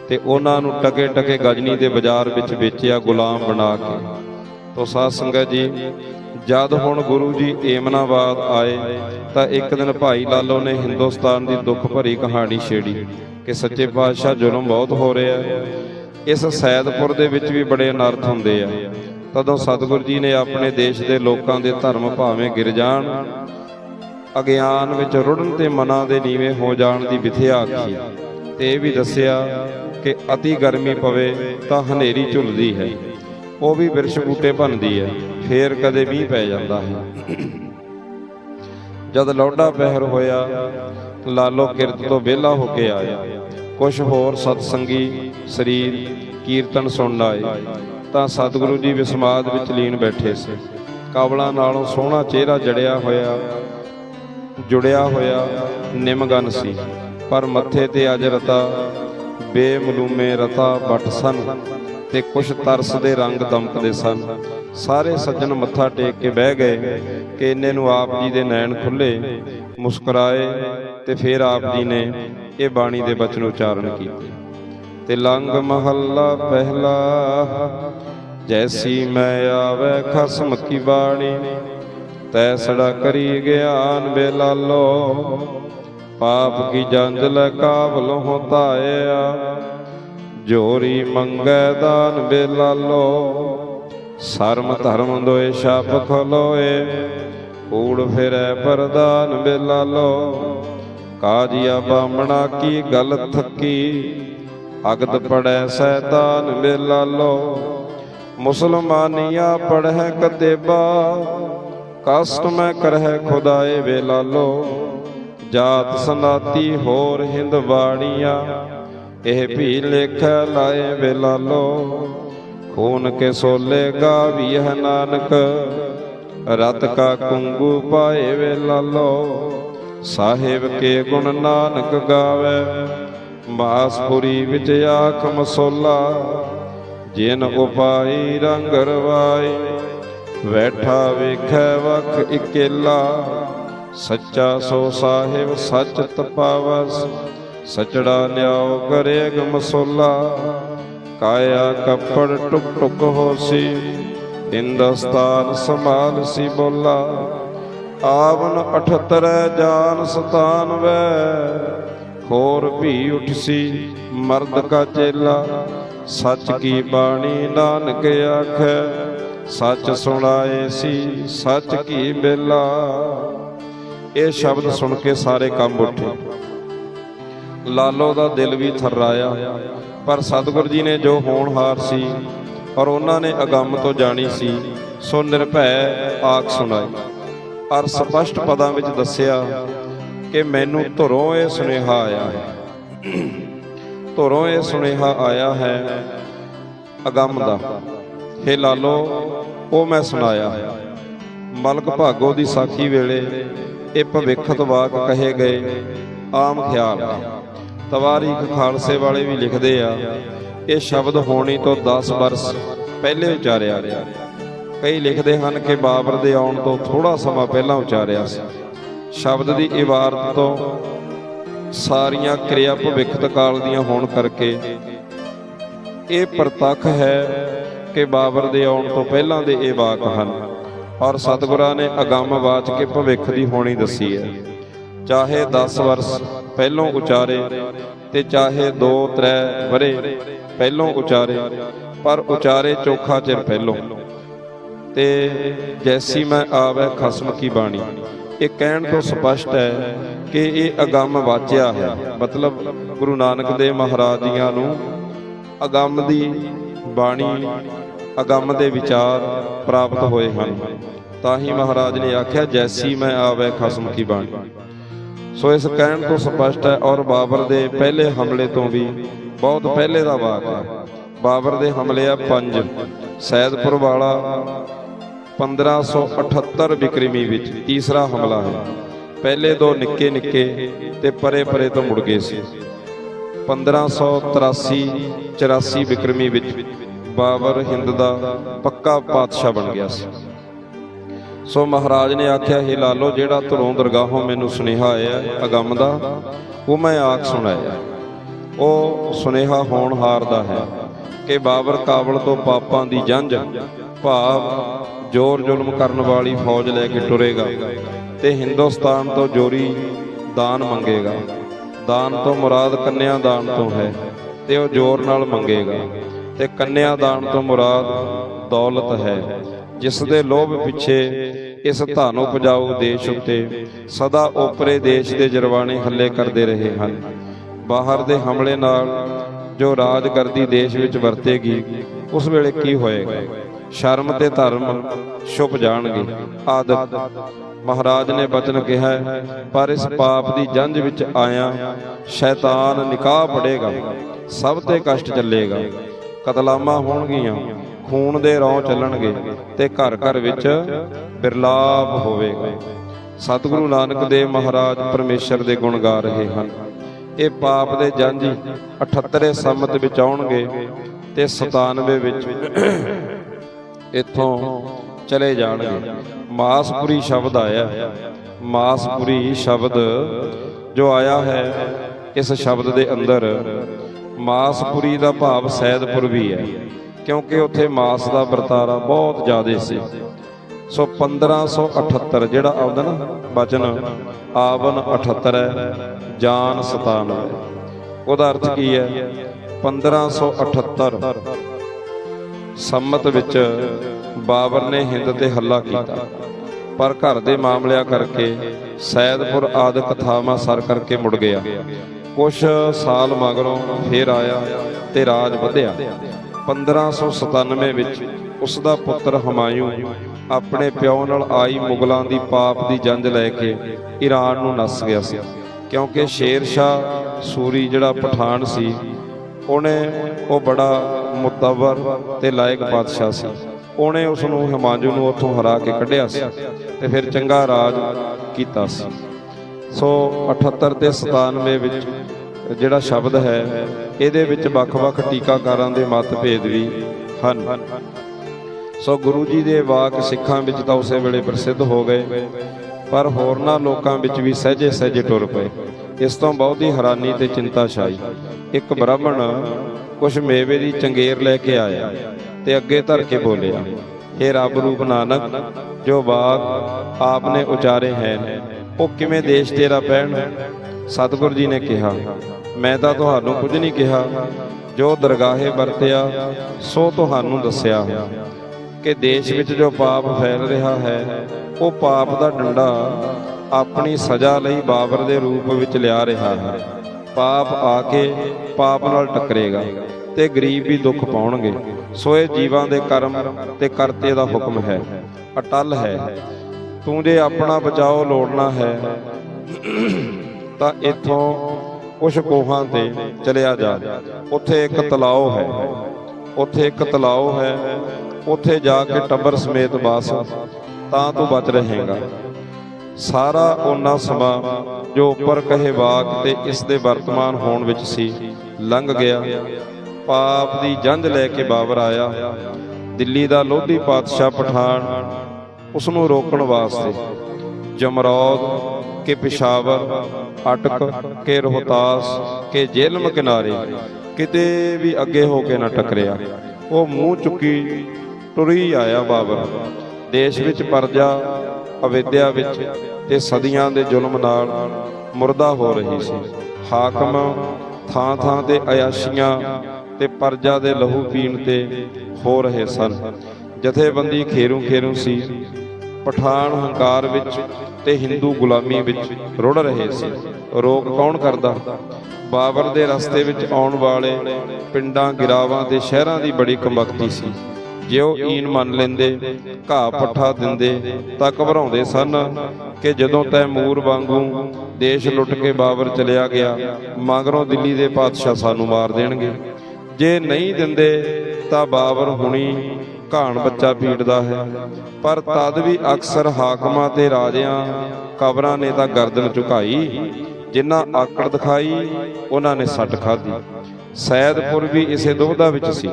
ਤੇ ਉਹਨਾਂ ਨੂੰ ਟਕੇ ਟਕੇ ਗਜਨੀ ਦੇ ਬਾਜ਼ਾਰ ਵਿੱਚ ਵੇਚਿਆ ਗੁਲਾਮ ਬਣਾ ਕੇ। ਤੋ ਸਾਧ ਸੰਗਤ ਜੀ, ਜਦ ਹੁਣ ਗੁਰੂ ਜੀ ਏਮਨਾਬਾਦ ਆਏ, ਤਾਂ ਇੱਕ ਦਿਨ ਭਾਈ ਲਾਲੋ ਨੇ ਹਿੰਦੁਸਤਾਨ ਦੀ ਦੁੱਖ ਭਰੀ ਕਹਾਣੀ ਛੇੜੀ ਕਿ ਸੱਚੇ ਪਾਤਸ਼ਾਹ ਜ਼ੁਲਮ ਬਹੁਤ ਹੋ ਰਿਹਾ ਹੈ। ਇਸ ਸੈਦਪੁਰ ਦੇ ਵਿੱਚ ਵੀ ਬੜੇ ਅਨਰਥ ਹੁੰਦੇ ਆ। ਤਦੋਂ ਸਤਿਗੁਰੂ ਜੀ ਨੇ ਆਪਣੇ ਦੇਸ਼ ਦੇ ਲੋਕਾਂ ਦੇ ਧਰਮ ਭਾਵੇਂ ਗਿਰ ਜਾਣ, ਅਗਿਆਨ ਵਿੱਚ ਰੁੜਨ ਤੇ ਮਨਾਂ ਦੇ ਨੀਵੇਂ ਹੋ ਜਾਣ ਦੀ ਵਿਥਿਆ ਆਖੀ ਤੇ ਇਹ ਵੀ ਦੱਸਿਆ ਕਿ ਅਤੀ ਗਰਮੀ ਪਵੇ ਤਾਂ ਹਨੇਰੀ ਝੁਲਦੀ ਹੈ। ਉਹ ਵੀ ਬਿਰਸ਼ ਬੂਟੇ ਭੰਨਦੀ ਹੈ, ਫੇਰ ਕਦੇ ਮੀਂਹ ਪੈ ਜਾਂਦਾ ਹੈ। ਜਦ ਲੌਡਾ ਪਹਿਰ ਹੋਇਆ, ਲਾਲੋ ਕਿਰਤ ਤੋਂ ਵਿਹਲਾ ਹੋ ਕੇ ਆਇਆ। ਕੁਝ ਹੋਰ ਸਤਸੰਗੀ ਸਰੀਰ ਕੀਰਤਨ ਸੁਣਨ ਆਏ, ਤਾਂ ਸਤਿਗੁਰੂ ਜੀ ਵਿਸਮਾਦ ਵਿੱਚ ਲੀਨ ਬੈਠੇ ਸੀ। ਕਾਬਲਾਂ ਨਾਲੋਂ ਸੋਹਣਾ ਚਿਹਰਾ ਜੜਿਆ ਹੋਇਆ, ਜੁੜਿਆ ਹੋਇਆ ਨਿਮਗਨ ਸੀ। ਪਰ ਮੱਥੇ ਤੇ ਅਜ ਰਤਾ ਬੇਮਲੂਮੇ ਰਤਾ ਬਟ ਸਨ ਤੇ ਕੁਛ ਤਰਸ ਦੇ ਰੰਗ ਦਮਕਦੇ ਸਨ। ਸਾਰੇ ਸੱਜਣ ਮੱਥਾ ਟੇਕ ਕੇ ਬਹਿ ਗਏ ਕਿ ਇਹਨੇ ਨੂੰ ਆਪ ਜੀ ਦੇ ਨੈਣ ਖੁੱਲੇ, ਮੁਸਕਰਾਏ ਤੇ ਫਿਰ ਆਪ ਜੀ ਨੇ ਇਹ ਬਾਣੀ ਦੇ ਬਚਨ ਉਚਾਰਨ ਕੀਤੇ। ਤੇ ਲੰਗ ਮਹੱਲਾ ਪਹਿਲਾ, ਜੈਸੀ ਮੈਂ ਆਵੇ ਖਸਮ ਕੀ ਬਾਣੀ ਤੈਸੜਾ ਕਰੀ ਗਿਆਨ ਬੇਲਾਲੋ ਪਾਪ ਕੀ ਜੰਜ ਲੈ ਕਾਬਲ ਹੋ ਤਾਇਆ ਜੋਰੀ ਮੰਗੈ ਦਾਨ ਬੇਲਾਲੋ ਸਰਮ ਧਰਮ ਦੋਏ ਛਾਪ ਖਲੋਏ ਊੜ ਫਿਰੈ ਪਰਦਾਨ ਬੇਲਾਲੋ ਕਾਜੀਆ ਬਾਮਣਾ ਕੀ ਗਲ ਥੱਕੀ? ਅਗਦ ਪੜੈ ਸੈਤਾਨ ਬੇਲਾਲੋ ਮੁਸਲਮਾਨੀਆਂ ਪੜ੍ਹੈ ਕਤੇਬਾ। ਕਸ਼ਟ ਮੈਂ ਕਰਹਿ ਖੁਦਾਏ ਵੇਲਾਲੋ ਜਾਤ ਸਨਾਤੀ ਹੋਰ ਹਿੰਦ ਬਾਣੀਆਂ। ਇਹ ਵੀ ਲੇਖੈ ਲਾਏ ਵੇਲਾ ਵੇਲਾਲੋ ਖੂਨ ਕੇ ਸੋਲੇ ਗਾਵੀ ਹੈ ਨਾਨਕ। ਰਤ ਕਾ ਕੁੰਗੂ ਪਾਏ ਵੇਲਾ ਵੇਲਾਲੋ ਸਾਹਿਬ ਕੇ ਗੁਣ ਨਾਨਕ ਗਾਵੇ ਮਾਸਪੁਰੀ ਵਿੱਚ ਆਖ ਮਸੋਲਾ, ਜਿਨ ਉਪਾਈ ਰੰਗ ਰਵਾਈ ਬੈਠਾ ਵੇਖੈ ਵਖ ਇਕੇਲਾ। ਸੱਚਾ ਸੋ ਸਾਹਿਬ ਸੱਚ ਤਪਾਵਸ, ਸਚੜਾ ਨਿਆਉ ਕਰੇਗ ਮਸੋਲਾ। ਕਾਇਆ ਕੱਪੜ ਟੁਕ ਟੁਕ ਹੋਸੀ ਹਿੰਦੁਸਤਾਨ ਸੰਭਾਲ ਸੀ ਬੋਲਾ। ਆਵਨ 78 ਜਾਨ 97 ਖੋਰ ਵੀ ਉਠਸੀ ਮਰਦ ਕਾ ਚੇਲਾ। ਸੱਚ ਕੀ ਬਾਣੀ ਨਾਨਕ ਆਖੈ, ਸੱਚ ਸੁਣਾਏ ਸੀ, ਸੱਚ ਕੀ ਬੇਲਾ। ਇਹ ਸ਼ਬਦ ਸੁਣ ਕੇ ਸਾਰੇ ਕੰਮ ਉੱਠੇ। ਲਾਲੋ ਦਾ ਦਿਲ ਵੀ ਥਰਰਾਇਆ, ਪਰ ਸਤਿਗੁਰ ਜੀ ਨੇ ਜੋ ਹੋਣਹਾਰ ਸੀ, ਔਰ ਉਹਨਾਂ ਨੇ ਅਗੰਮ ਤੋਂ ਜਾਣੀ ਸੀ, ਸੋ ਨਿਰਭੈ ਆਖ ਸੁਣਾਈ। ਔਰ ਸਪਸ਼ਟ ਪਦਾਂ ਵਿੱਚ ਦੱਸਿਆ ਕਿ ਮੈਨੂੰ ਧੁਰੋਂ ਇਹ ਸੁਨੇਹਾ ਆਇਆ ਹੈ। ਧੁਰੋਂ ਇਹ ਸੁਨੇਹਾ ਆਇਆ ਹੈ ਅਗੰਮ ਦਾ। ਹੇ ਲਾਲੋ, ਉਹ ਮੈਂ ਸੁਣਾਇਆ। ਮਲਕ ਭਾਗੋ ਦੀ ਸਾਖੀ ਵੇਲੇ ਇਹ ਭਵਿੱਖਤ ਵਾਕ ਕਹੇ ਗਏ, ਆਮ ਖਿਆਲ। ਹੈ ਤਵਾਰੀਖ ਖਾਲਸੇ ਵਾਲੇ ਵੀ ਲਿਖਦੇ ਆ, ਇਹ ਸ਼ਬਦ ਹੋਣੀ ਤੋਂ 10 ਵਰਸ ਪਹਿਲੇ ਉਚਾਰਿਆ ਗਿਆ। ਕਈ ਲਿਖਦੇ ਹਨ ਕਿ ਬਾਬਰ ਦੇ ਆਉਣ ਤੋਂ ਥੋੜਾ ਸਮਾਂ ਪਹਿਲਾਂ ਉਚਾਰਿਆ ਸੀ। ਸ਼ਬਦ ਦੀ ਇਬਾਰਤ ਤੋਂ ਸਾਰੀਆਂ ਕਿਰਿਆ ਭਵਿੱਖਤ ਕਾਲ ਦੀਆਂ ਹੋਣ ਕਰਕੇ ਇਹ ਪ੍ਰਤੱਖ ਹੈ ਕਿ ਬਾਬਰ ਦੇ ਆਉਣ ਤੋਂ ਪਹਿਲਾਂ ਦੇ ਇਹ ਵਾਕ ਹਨ ਔਰ ਸਤਿਗੁਰਾਂ ਨੇ ਅਗੰਮ ਬਾਚ ਕੇ ਭਵਿੱਖ ਦੀ ਹੋਣੀ ਦੱਸੀ ਹੈ। ਚਾਹੇ 10 ਵਰਸ ਪਹਿਲੋਂ ਉਚਾਰੇ ਤੇ ਚਾਹੇ 2-3 ਵਰੇ ਪਹਿਲੋਂ ਉਚਾਰੇ, ਪਰ ਉਚਾਰੇ ਚੋਖਾ ਚਿਰ ਪਹਿਲੋਂ। ਤੇ ਜੈਸੀ ਮੈਂ ਆਵੈ ਖਸਮ ਕੀ ਬਾਣੀ। ਇਹ ਕਹਿਣ ਤੋਂ ਸਪਸ਼ਟ ਹੈ ਕਿ ਇਹ ਅਗੰਮ ਵਾਚਿਆ ਹੈ। ਮਤਲਬ ਗੁਰੂ ਨਾਨਕ ਦੇਵ ਮਹਾਰਾਜ ਜੀਆਂ ਨੂੰ ਅਗੰਮ ਦੀ ਬਾਣੀ, ਅਗੰਮ ਦੇ ਵਿਚਾਰ ਪ੍ਰਾਪਤ ਹੋਏ ਹਨ। ਤਾਂ ਹੀ ਮਹਾਰਾਜ ਨੇ ਆਖਿਆ, ਜੈਸੀ ਮੈਂ ਆਵੈ ਖਸਮ ਕੀ ਬਾਣੀ। ਸੋ ਇਸ ਕਹਿਣ ਤੋਂ ਸਪਸ਼ਟ ਹੈ ਔਰ ਬਾਬਰ ਦੇ ਪਹਿਲੇ ਹਮਲੇ ਤੋਂ ਵੀ ਬਹੁਤ ਪਹਿਲੇ ਦਾ ਵਾਕ ਹੈ। ਬਾਬਰ ਦੇ ਹਮਲੇ ਆ ਪੰਜ। ਸੈਦਪੁਰ ਵਾਲਾ 1578 ਵਿਕਰਮੀ ਵਿੱਚ ਤੀਸਰਾ ਹਮਲਾ ਹੈ ਪਹਿਲੇ ਦੋ ਨਿੱਕੇ ਨਿੱਕੇ ਤੇ ਪਰੇ ਪਰੇ ਤੋਂ ਮੁੜ ਗਏ ਸੀ। 1583 84 ਬਿਕਰਮੀ ਵਿੱਚ ਬਾਬਰ ਹਿੰਦ ਦਾ ਪੱਕਾ ਪਾਤਸ਼ਾਹ ਬਣ ਗਿਆ ਸੀ। ਸੋ ਮਹਾਰਾਜ ਨੇ ਆਖਿਆ, ਹੈ ਲਾਲੋ, ਜਿਹੜਾ ਧਰੋਂ ਦਰਗਾਹੋਂ ਮੈਨੂੰ ਸੁਨੇਹਾ ਆਇਆ, ਅਗੰਮ ਦਾ, ਉਹ ਮੈਂ ਆਖ ਸੁਣਾਇਆ। ਉਹ ਸੁਨੇਹਾ ਹੋਣਹਾਰ ਦਾ ਹੈ ਕਿ ਬਾਬਰ ਕਾਬਲ ਤੋਂ ਪਾਪਾਂ ਦੀ ਜੰਝ, ਭਾਵ ਜ਼ੋਰ ਜ਼ੁਲਮ ਕਰਨ ਵਾਲੀ ਫੌਜ ਲੈ ਕੇ ਟੁਰੇਗਾ ਤੇ ਹਿੰਦੁਸਤਾਨ ਤੋਂ ਜੋਰੀ ਦਾਨ ਮੰਗੇਗਾ। ਦਾਨ ਤੋਂ ਮੁਰਾਦ ਕੰਨਿਆ ਦਾਨ ਤੋਂ ਹੈ ਤੇ ਉਹ ਜ਼ੋਰ ਨਾਲ ਮੰਗੇਗਾ। ਤੇ ਕੰਨਿਆ ਦਾਨ ਤੋਂ ਮੁਰਾਦ ਦੌਲਤ ਹੈ। ਜਿਸ ਦੇ ਲੋਭ ਪਿੱਛੇ ਇਸ ਧਨ ਉਪਜਾਊ ਦੇਸ਼ ਉੱਤੇ ਸਦਾ ਓਪਰੇ ਦੇਸ਼ ਦੇ ਜਰਵਾਣੇ ਹੱਲੇ ਕਰਦੇ ਰਹੇ ਹਨ। ਬਾਹਰ ਦੇ ਹਮਲੇ ਨਾਲ ਜੋ ਰਾਜਗਰਦੀ ਦੇਸ਼ ਵਿੱਚ ਵਰਤੇਗੀ, ਉਸ ਵੇਲੇ ਕੀ ਹੋਏਗਾ? ਸ਼ਰਮ ਤੇ ਧਰਮ ਛੁਪ ਜਾਣਗੇ। ਆਦਿ। ਮਹਾਰਾਜ ਨੇ ਬਚਨ ਕਿਹਾ, ਪਰ ਇਸ ਪਾਪ ਦੀ ਜੰਝ ਵਿੱਚ ਆਇਆ ਸ਼ੈਤਾਨ ਨਿਕਾਹ ਪੜੇਗਾ, ਸਭ ਤੇ ਕਸ਼ਟ ਚੱਲੇਗਾ। ਕਤਲਾਮਾ ਹੋਣਗੀਆਂ, ਖੂਨ ਦੇ ਰੌਂ ਚੱਲਣਗੇ ਤੇ ਘਰ ਘਰ ਵਿੱਚ ਬਿਰਲਾਪ ਹੋਵੇਗਾ। ਸਤਿਗੁਰੂ ਨਾਨਕ ਦੇਵ ਮਹਾਰਾਜ ਪਰਮੇਸ਼ਰ ਦੇ ਗੁਣ ਗਾ ਰਹੇ ਹਨ। ਇਹ ਪਾਪ ਦੇ ਜੰਝ 78 ਸੰਮਤ ਵਿੱਚ ਆਉਣਗੇ ਤੇ 97 ਵਿੱਚ ਇੱਥੋਂ ਚਲੇ ਜਾਣਗੇ। ਮਾਸਪੁਰੀ ਸ਼ਬਦ ਆਇਆ। ਮਾਸਪੁਰੀ ਸ਼ਬਦ ਜੋ ਆਇਆ ਹੈ ਇਸ ਸ਼ਬਦ ਦੇ ਅੰਦਰ, ਮਾਸਪੁਰੀ ਦਾ ਭਾਵ ਸੈਦਪੁਰ ਵੀ ਹੈ, ਕਿਉਂਕਿ ਉੱਥੇ ਮਾਸ ਦਾ ਵਰਤਾਰਾ ਬਹੁਤ ਜ਼ਿਆਦਾ ਸੀ। ਸੋ 1578 ਜਿਹੜਾ ਆਉਂਦਾ ਨਾ ਬਚਨ, ਆਵਨ 78 ਹੈ, ਜਾਨ 97 ਉਹਦਾ ਅਰਥ ਕੀ ਹੈ? 1578 ਸੰਮਤ ਵਿੱਚ ਬਾਬਰ ਨੇ ਹਿੰਦ ਤੇ ਹੱਲਾ ਕੀਤਾ। ਪਰ ਘਰ ਦੇ ਮਾਮਲਿਆਂ ਕਰਕੇ ਸੈਦਪੁਰ ਆਦਿ ਕਥਾਵਾਂ ਸਰ ਕਰਕੇ ਮੁੜ ਗਿਆ। ਕੁਝ ਸਾਲ ਮਗਰੋਂ ਫੇਰ ਆਇਆ ਤੇ ਰਾਜ ਵਧਿਆ। 1597 ਵਿੱਚ ਉਸ ਦਾ ਪੁੱਤਰ ਹਮਾਯੂ ਆਪਣੇ ਪਿਓ ਨਾਲ ਆਈ ਮੁਗਲਾਂ ਦੀ ਪਾਪ ਦੀ ਜੰਜ ਲੈ ਕੇ ਈਰਾਨ ਨੂੰ ਨੱਸ ਗਿਆ ਸੀ। ਕਿਉਂਕਿ ਸ਼ੇਰ ਸ਼ਾਹ ਸੂਰੀ ਜਿਹੜਾ ਪਠਾਨ ਸੀ, ਉਹਨੇ ਉਹ ਬੜਾ ਮੁਤਬਰ ਤੇ ਲਾਇਕ ਬਾਦਸ਼ਾਹ ਸੀ। ਉਹਨੇ ਉਸ ਨੂੰ ਹਿਮਾਂਜੂ ਨੂੰ ਉੱਥੋਂ ਹਰਾ ਕੇ ਕੱਢਿਆ ਸੀ ਤੇ ਫਿਰ ਚੰਗਾ ਰਾਜ ਕੀਤਾ ਸੀ। ਸੋ 78 ਤੇ 97 ਵਿੱਚ ਜਿਹੜਾ ਸ਼ਬਦ ਹੈ, ਇਹਦੇ ਵਿੱਚ ਵੱਖ-ਵੱਖ ਟੀਕਾਕਾਰਾਂ ਦੇ ਮਤਭੇਦ ਵੀ ਹਨ। ਸੋ ਗੁਰੂ ਜੀ ਦੇ ਵਾਕ ਸਿੱਖਾਂ ਵਿੱਚ ਤਾਂ ਉਸੇ ਵੇਲੇ ਪ੍ਰਸਿੱਧ ਹੋ ਗਏ, ਪਰ ਹੋਰਨਾਂ ਲੋਕਾਂ ਵਿੱਚ ਵੀ ਸਹਿਜੇ ਸਹਿਜੇ ਟੁਰ ਪਏ। ਇਸ ਤੋਂ ਬਹੁਤੀ ਹੈਰਾਨੀ ਤੇ ਚਿੰਤਾ ਛਾਈ ਇੱਕ ਬ੍ਰਾਹਮਣ ਕੁਝ ਮੇਵੇ ਦੀ ਚੰਗੇਰ ਲੈ ਕੇ ਆਇਆ ਤੇ ਅੱਗੇ ਧਰ ਕੇ ਬੋਲਿਆ हे ਰੱਬ ਰੂਪ ਨਾਨਕ, ਜੋ ਬਾਗ ਆਪਨੇ ਉਚਾਰੇ ਹੈ, ਉਹ ਕਿਵੇਂ ਦੇਸ਼ ਤੇਰਾ ਪੈਣ ਸਤਿਗੁਰ ਜੀ ਨੇ ਕਿਹਾ, ਮੈਂ ਤਾਂ ਤੁਹਾਨੂੰ ਕੁਝ ਨਹੀਂ ਕਿਹਾ। ਜੋ ਦਰਗਾਹੇ ਵਰਤਿਆ, ਸੋ ਤੁਹਾਨੂੰ ਦੱਸਿਆ ਕਿ ਦੇਸ਼ ਵਿੱਚ ਜੋ ਪਾਪ ਫੈਲ ਰਿਹਾ ਹੈ, ਉਹ ਪਾਪ ਦਾ ਡੰਡਾ ਆਪਣੀ ਸਜ਼ਾ ਲਈ ਬਾਬਰ ਦੇ ਰੂਪ ਵਿੱਚ ਲਿਆ ਰਿਹਾ ਹੈ। ਪਾਪ ਆ ਕੇ ਪਾਪ ਨਾਲ ਟੱਕਰੇਗਾ ਤੇ ਗਰੀਬ ਵੀ ਦੁੱਖ ਪਾਉਣਗੇ। ਸੋ ਇਹ ਜੀਵਾਂ ਦੇ ਕਰਮ ਤੇ ਕਰਤੇ ਦਾ ਹੁਕਮ ਹੈ। ਅਟਲ ਹੈ। ਤੂੰ ਜੇ ਆਪਣਾ ਬਚਾਓ ਲੋੜਨਾ ਹੈ, ਤਾਂ ਇੱਥੋਂ ਕੁਛ ਕੋਹਾਂ ਤੇ ਚਲਿਆ ਜਾ। ਉੱਥੇ ਇੱਕ ਤਲਾਓ ਹੈ। ਉੱਥੇ ਇੱਕ ਤਲਾਓ ਹੈ। ਉੱਥੇ ਜਾ ਕੇ ਟੱਬਰ ਸਮੇਤ ਬਸ ਤਾਂ ਤੂੰ ਬਚ ਰਹੇਗਾ। ਸਾਰਾ ਉਹਨਾਂ ਸਮਾਂ ਜੋ ਉੱਪਰ ਕਹੇ ਵਾਕ ਤੇ ਇਸ ਦੇ ਵਰਤਮਾਨ ਹੋਣ ਵਿੱਚ ਸੀ, ਲੰਘ ਗਿਆ। ਪਾਪ ਦੀ ਜੰਝ ਲੈ ਕੇ ਬਾਬਰ ਆਇਆ। ਦਿੱਲੀ ਦਾ ਲੋਧੀ ਪਾਤਸ਼ਾਹ ਪਠਾਨ ਉਸ ਨੂੰ ਰੋਕਣ ਵਾਸਤੇ ਜਮਰੌਦ ਕੇ ਪਿਸ਼ਾਵਰ, ਅਟਕ ਕੇ ਰੋਹਤਾਸ ਕੇ ਜੇਲਮ ਕਿਨਾਰੇ ਕਿਤੇ ਵੀ ਅੱਗੇ ਹੋ ਕੇ ਨਾ ਟਕਰਿਆ। ਉਹ ਮੂੰਹ ਚੁੱਕੀ ਟੁਰੀ ਆਇਆ ਬਾਬਰ। ਦੇਸ਼ ਵਿੱਚ ਪਰਜਾ ਅਵਿਦਿਆ ਵਿੱਚ ਤੇ ਸਦੀਆਂ ਦੇ ਜ਼ੁਲਮ ਨਾਲ ਮੁਰਦਾ ਹੋ ਰਹੀ ਸੀ। ਹਾਕਮ ਥਾਂ ਥਾਂ ਤੇ ਅਯਾਸ਼ੀਆਂ ਤੇ ਪਰਜਾ ਦੇ ਲਹੂ ਪੀਣ ਤੇ ਹੋ ਰਹੇ ਸਨ। ਜਥੇਬੰਦੀ ਖੇਰੂ ਖੇਰੂ ਸੀ। ਪਠਾਨ ਹੰਕਾਰ ਵਿੱਚ ਤੇ ਹਿੰਦੂ ਗੁਲਾਮੀ ਵਿੱਚ ਰੁੜ ਰਹੇ ਸੀ। ਰੋਕ ਕੌਣ ਕਰਦਾ? ਬਾਬਰ ਦੇ ਰਸਤੇ ਵਿੱਚ ਆਉਣ ਵਾਲੇ ਪਿੰਡਾਂ, ਗਿਰਾਵਾਂ ਤੇ ਸ਼ਹਿਰਾਂ ਦੀ ਬੜੀ ਕੰਬਖਤੀ ਸੀ। ਜੇ ਉਹ ਈਨ ਮੰਨ ਲੈਂਦੇ, ਘਾਹ ਪੱਠਾ ਦਿੰਦੇ, ਤਾਂ ਘਬਰਾਉਂਦੇ ਸਨ ਕਿ ਜਦੋਂ ਤੈਮੂਰ ਵਾਂਗੂ ਦੇਸ਼ ਲੁੱਟ ਕੇ ਬਾਬਰ ਚਲਿਆ ਗਿਆ, ਮਗਰੋਂ ਦਿੱਲੀ ਦੇ ਪਾਤਸ਼ਾਹ ਸਾਨੂੰ ਮਾਰ ਦੇਣਗੇ। ਜੇ ਨਹੀਂ ਦਿੰਦੇ, ਤਾਂ ਬਾਬਰ ਹੁਣੀ ਘਾਣ ਬੱਚਾ ਪੀੜਦਾ ਹੈ। ਪਰ ਤਦ ਵੀ ਅਕਸਰ ਹਾਕਮਾਂ ਤੇ ਰਾਜਿਆਂ ਕਬਰਾਂ ਨੇ ਤਾਂ ਗਰਦਨ ਝੁਕਾਈ ਜਿਨ੍ਹਾਂ ਆਕੜ ਦਿਖਾਈ, ਉਹਨਾਂ ਨੇ ਸੱਟ ਖਾਧੀ। ਸੈਦਪੁਰ ਵੀ ਇਸੇ ਦੁਬਦਾ ਵਿੱਚ ਸੀ।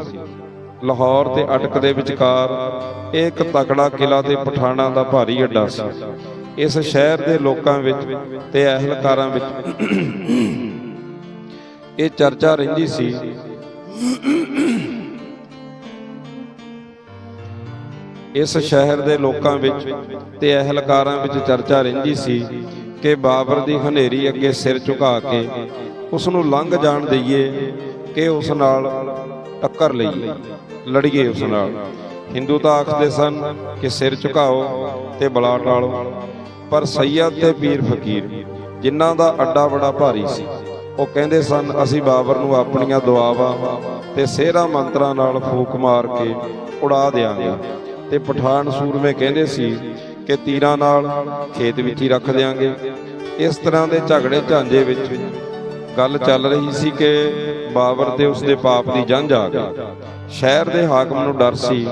ਲਾਹੌਰ ਤੇ ਅਟਕ ਦੇ ਵਿਚਕਾਰ ਇਹ ਇੱਕ ਤਕੜਾ ਕਿਲਾ ਤੇ ਪਠਾਣਾ ਦਾ ਭਾਰੀ ਅੱਡਾ ਸੀ। ਇਸ ਸ਼ਹਿਰ ਦੇ ਲੋਕਾਂ ਵਿੱਚ ਤੇ ਅਹਿਲਕਾਰਾਂ ਵਿੱਚ ਇਹ ਚਰਚਾ ਰਹਿੰਦੀ ਸੀ। ਇਸ ਸ਼ਹਿਰ ਦੇ ਲੋਕਾਂ ਵਿੱਚ ਤੇ ਅਹਿਲਕਾਰਾਂ ਵਿੱਚ ਚਰਚਾ ਰਹਿੰਦੀ ਸੀ ਕਿ ਬਾਬਰ ਦੀ ਹਨੇਰੀ ਅੱਗੇ ਸਿਰ ਝੁਕਾ ਕੇ ਉਸ ਨੂੰ ਲੰਘ ਜਾਣ ਦਈਏ ਕਿ ਉਸ ਨਾਲ ਟੱਕਰ ਲਈਏ। ਲੜੀਏ ਉਸ ਨਾਲ। ਹਿੰਦੂ ਤਾਂ ਆਖਦੇ ਸਨ ਕਿ ਸਿਰ ਝੁਕਾਓ ਤੇ ਬਲਾ ਟਾਲੋ ਪਰ ਸੈਯਦ ਤੇ ਪੀਰ ਫਕੀਰ, ਜਿਨ੍ਹਾਂ ਦਾ ਅੱਡਾ ਬੜਾ ਭਾਰੀ ਸੀ, ਉਹ ਕਹਿੰਦੇ ਸਨ, ਅਸੀਂ ਬਾਬਰ ਨੂੰ ਆਪਣੀਆਂ ਦੁਆਵਾਂ ਤੇ ਸਿਹਰਾ ਮੰਤਰਾਂ ਨਾਲ ਫੂਕ ਮਾਰ ਕੇ ਉਡਾ ਦੇਾਂਗੇ ਤੇ ਪਠਾਨ ਸੂਰਮੇ ਕਹਿੰਦੇ ਸੀ ਕਿ ਤੀਰਾਂ ਨਾਲ ਖੇਤ ਵਿੱਚ ਹੀ ਰੱਖ ਦੇਾਂਗੇ ਇਸ ਤਰ੍ਹਾਂ ਦੇ ਝਗੜੇ ਝਾਂਜੇ ਵਿੱਚ ਗੱਲ ਚੱਲ ਰਹੀ ਸੀ ਕਿ ਬਾਬਰ ਤੇ ਉਸਦੇ ਪਾਪ ਦੀ ਜੰਝ ਆ ਗਈ। ਸ਼ਹਿਰ ਦੇ ਹਾਕਮ ਨੂੰ ਡਰ ਸੀ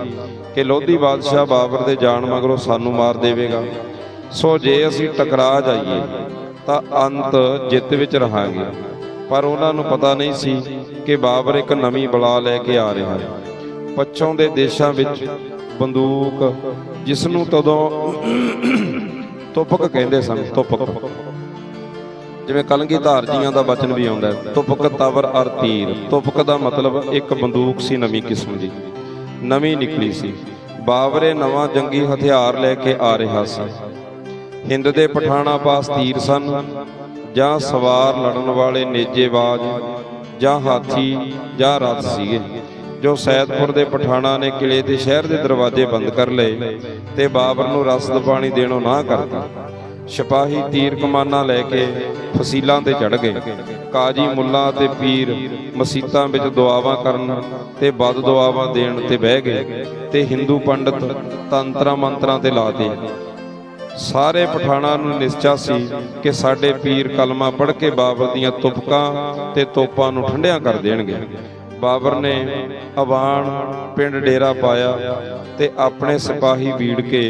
ਕਿ ਲੋਧੀ ਬਾਦਸ਼ਾਹ ਬਾਬਰ ਦੇ ਜਾਣ ਮਗਰੋਂ ਸਾਨੂੰ ਮਾਰ ਦੇਵੇਗਾ। ਸੋ ਜੇ ਅਸੀਂ ਟਕਰਾ ਜਾਈਏ, ਤਾਂ ਅੰਤ ਜਿੱਤ ਵਿੱਚ ਰਹਾਂਗੇ। ਪਰ ਉਹਨਾਂ ਨੂੰ ਪਤਾ ਨਹੀਂ ਸੀ ਕਿ ਬਾਬਰ ਇੱਕ ਨਵੀਂ ਬਲਾ ਲੈ ਕੇ ਆ ਰਿਹਾ ਹੈ। ਪੱਛੋਂ ਦੇ ਦੇਸ਼ਾਂ ਵਿੱਚ ਬੰਦੂਕ ਜਿਸ ਨੂੰ ਤਦੋਂ ਤੁਪਕ ਕਹਿੰਦੇ ਸਨ, ਤੁਪਕ। ਜਿਵੇਂ ਕਲਗੀਧਾਰ ਜੀਆਂ ਦਾ ਵਚਨ ਵੀ ਆਉਂਦਾ ਤੁਪਕ ਤਵਰ ਅਰ ਤੀਰ। ਤੁਪਕ ਦਾ ਮਤਲਬ ਇੱਕ ਬੰਦੂਕ ਸੀ, ਨਵੀਂ ਕਿਸਮ ਦੀ। ਨਵੀਂ ਨਿਕਲੀ ਸੀ। ਬਾਬਰੇ ਨਵਾਂ ਜੰਗੀ ਹਥਿਆਰ ਲੈ ਕੇ ਆ ਰਿਹਾ ਸੀ। ਹਿੰਦ ਦੇ ਪਠਾਣਾ ਪਾਸ ਤੀਰ ਸਨ, ਜਾਂ ਸਵਾਰ ਲੜਨ ਵਾਲੇ ਨੇਜੇਬਾਜ਼ ਜਾਂ ਹਾਥੀ, ਜਾਂ ਰਥ ਸੀਗੇ, ਜੋ ਸੈਦਪੁਰ ਦੇ ਪਠਾਣਾ ਨੇ ਕਿਲੇ ਤੇ ਸ਼ਹਿਰ ਦੇ ਦਰਵਾਜ਼ੇ ਬੰਦ ਕਰ ਲਏ ਤੇ ਬਾਬਰ ਨੂੰ ਰਸਦ ਪਾਣੀ ਦੇਣੋਂ ਨਾ ਕਰਤਾ। ਸਿਪਾਹੀ ਤੀਰ ਕਮਾਨਾਂ ਲੈ ਕੇ ਫਸੀਲਾਂ ਤੇ ਚੜ ਗਏ। ਕਾਜੀ ਮੁੱਲਾ ਤੇ ਪੀਰ ਮਸੀਤਾਂ ਵਿੱਚ ਦੁਆਵਾਂ ਕਰਨ ਤੇ ਬਦ ਦੁਆਵਾਂ ਦੇਣ ਤੇ ਬਹਿ ਗਏ ਤੇ ਹਿੰਦੂ ਪੰਡਤ ਤੰਤਰਾਂ ਮੰਤਰਾਂ ਤੇ ਲਾਤੇ ਸਾਰੇ ਪਠਾਣਾ ਨੂੰ ਨਿਸ਼ਚਾ ਸੀ ਕਿ ਸਾਡੇ ਪੀਰ ਕਲਮਾ ਪੜ੍ਹ ਕੇ ਬਾਬਰ ਦੀਆਂ ਤੁਪਕਾਂ ਤੇ ਤੋਪਾਂ ਨੂੰ ਠੰਡਿਆਂ ਕਰ ਦੇਣਗੇ। ਬਾਬਰ ਨੇ ਅਵਾਨ ਪਿੰਡ ਡੇਰਾ ਪਾਇਆ ਤੇ ਆਪਣੇ ਸਿਪਾਹੀ ਵੀੜ ਕੇ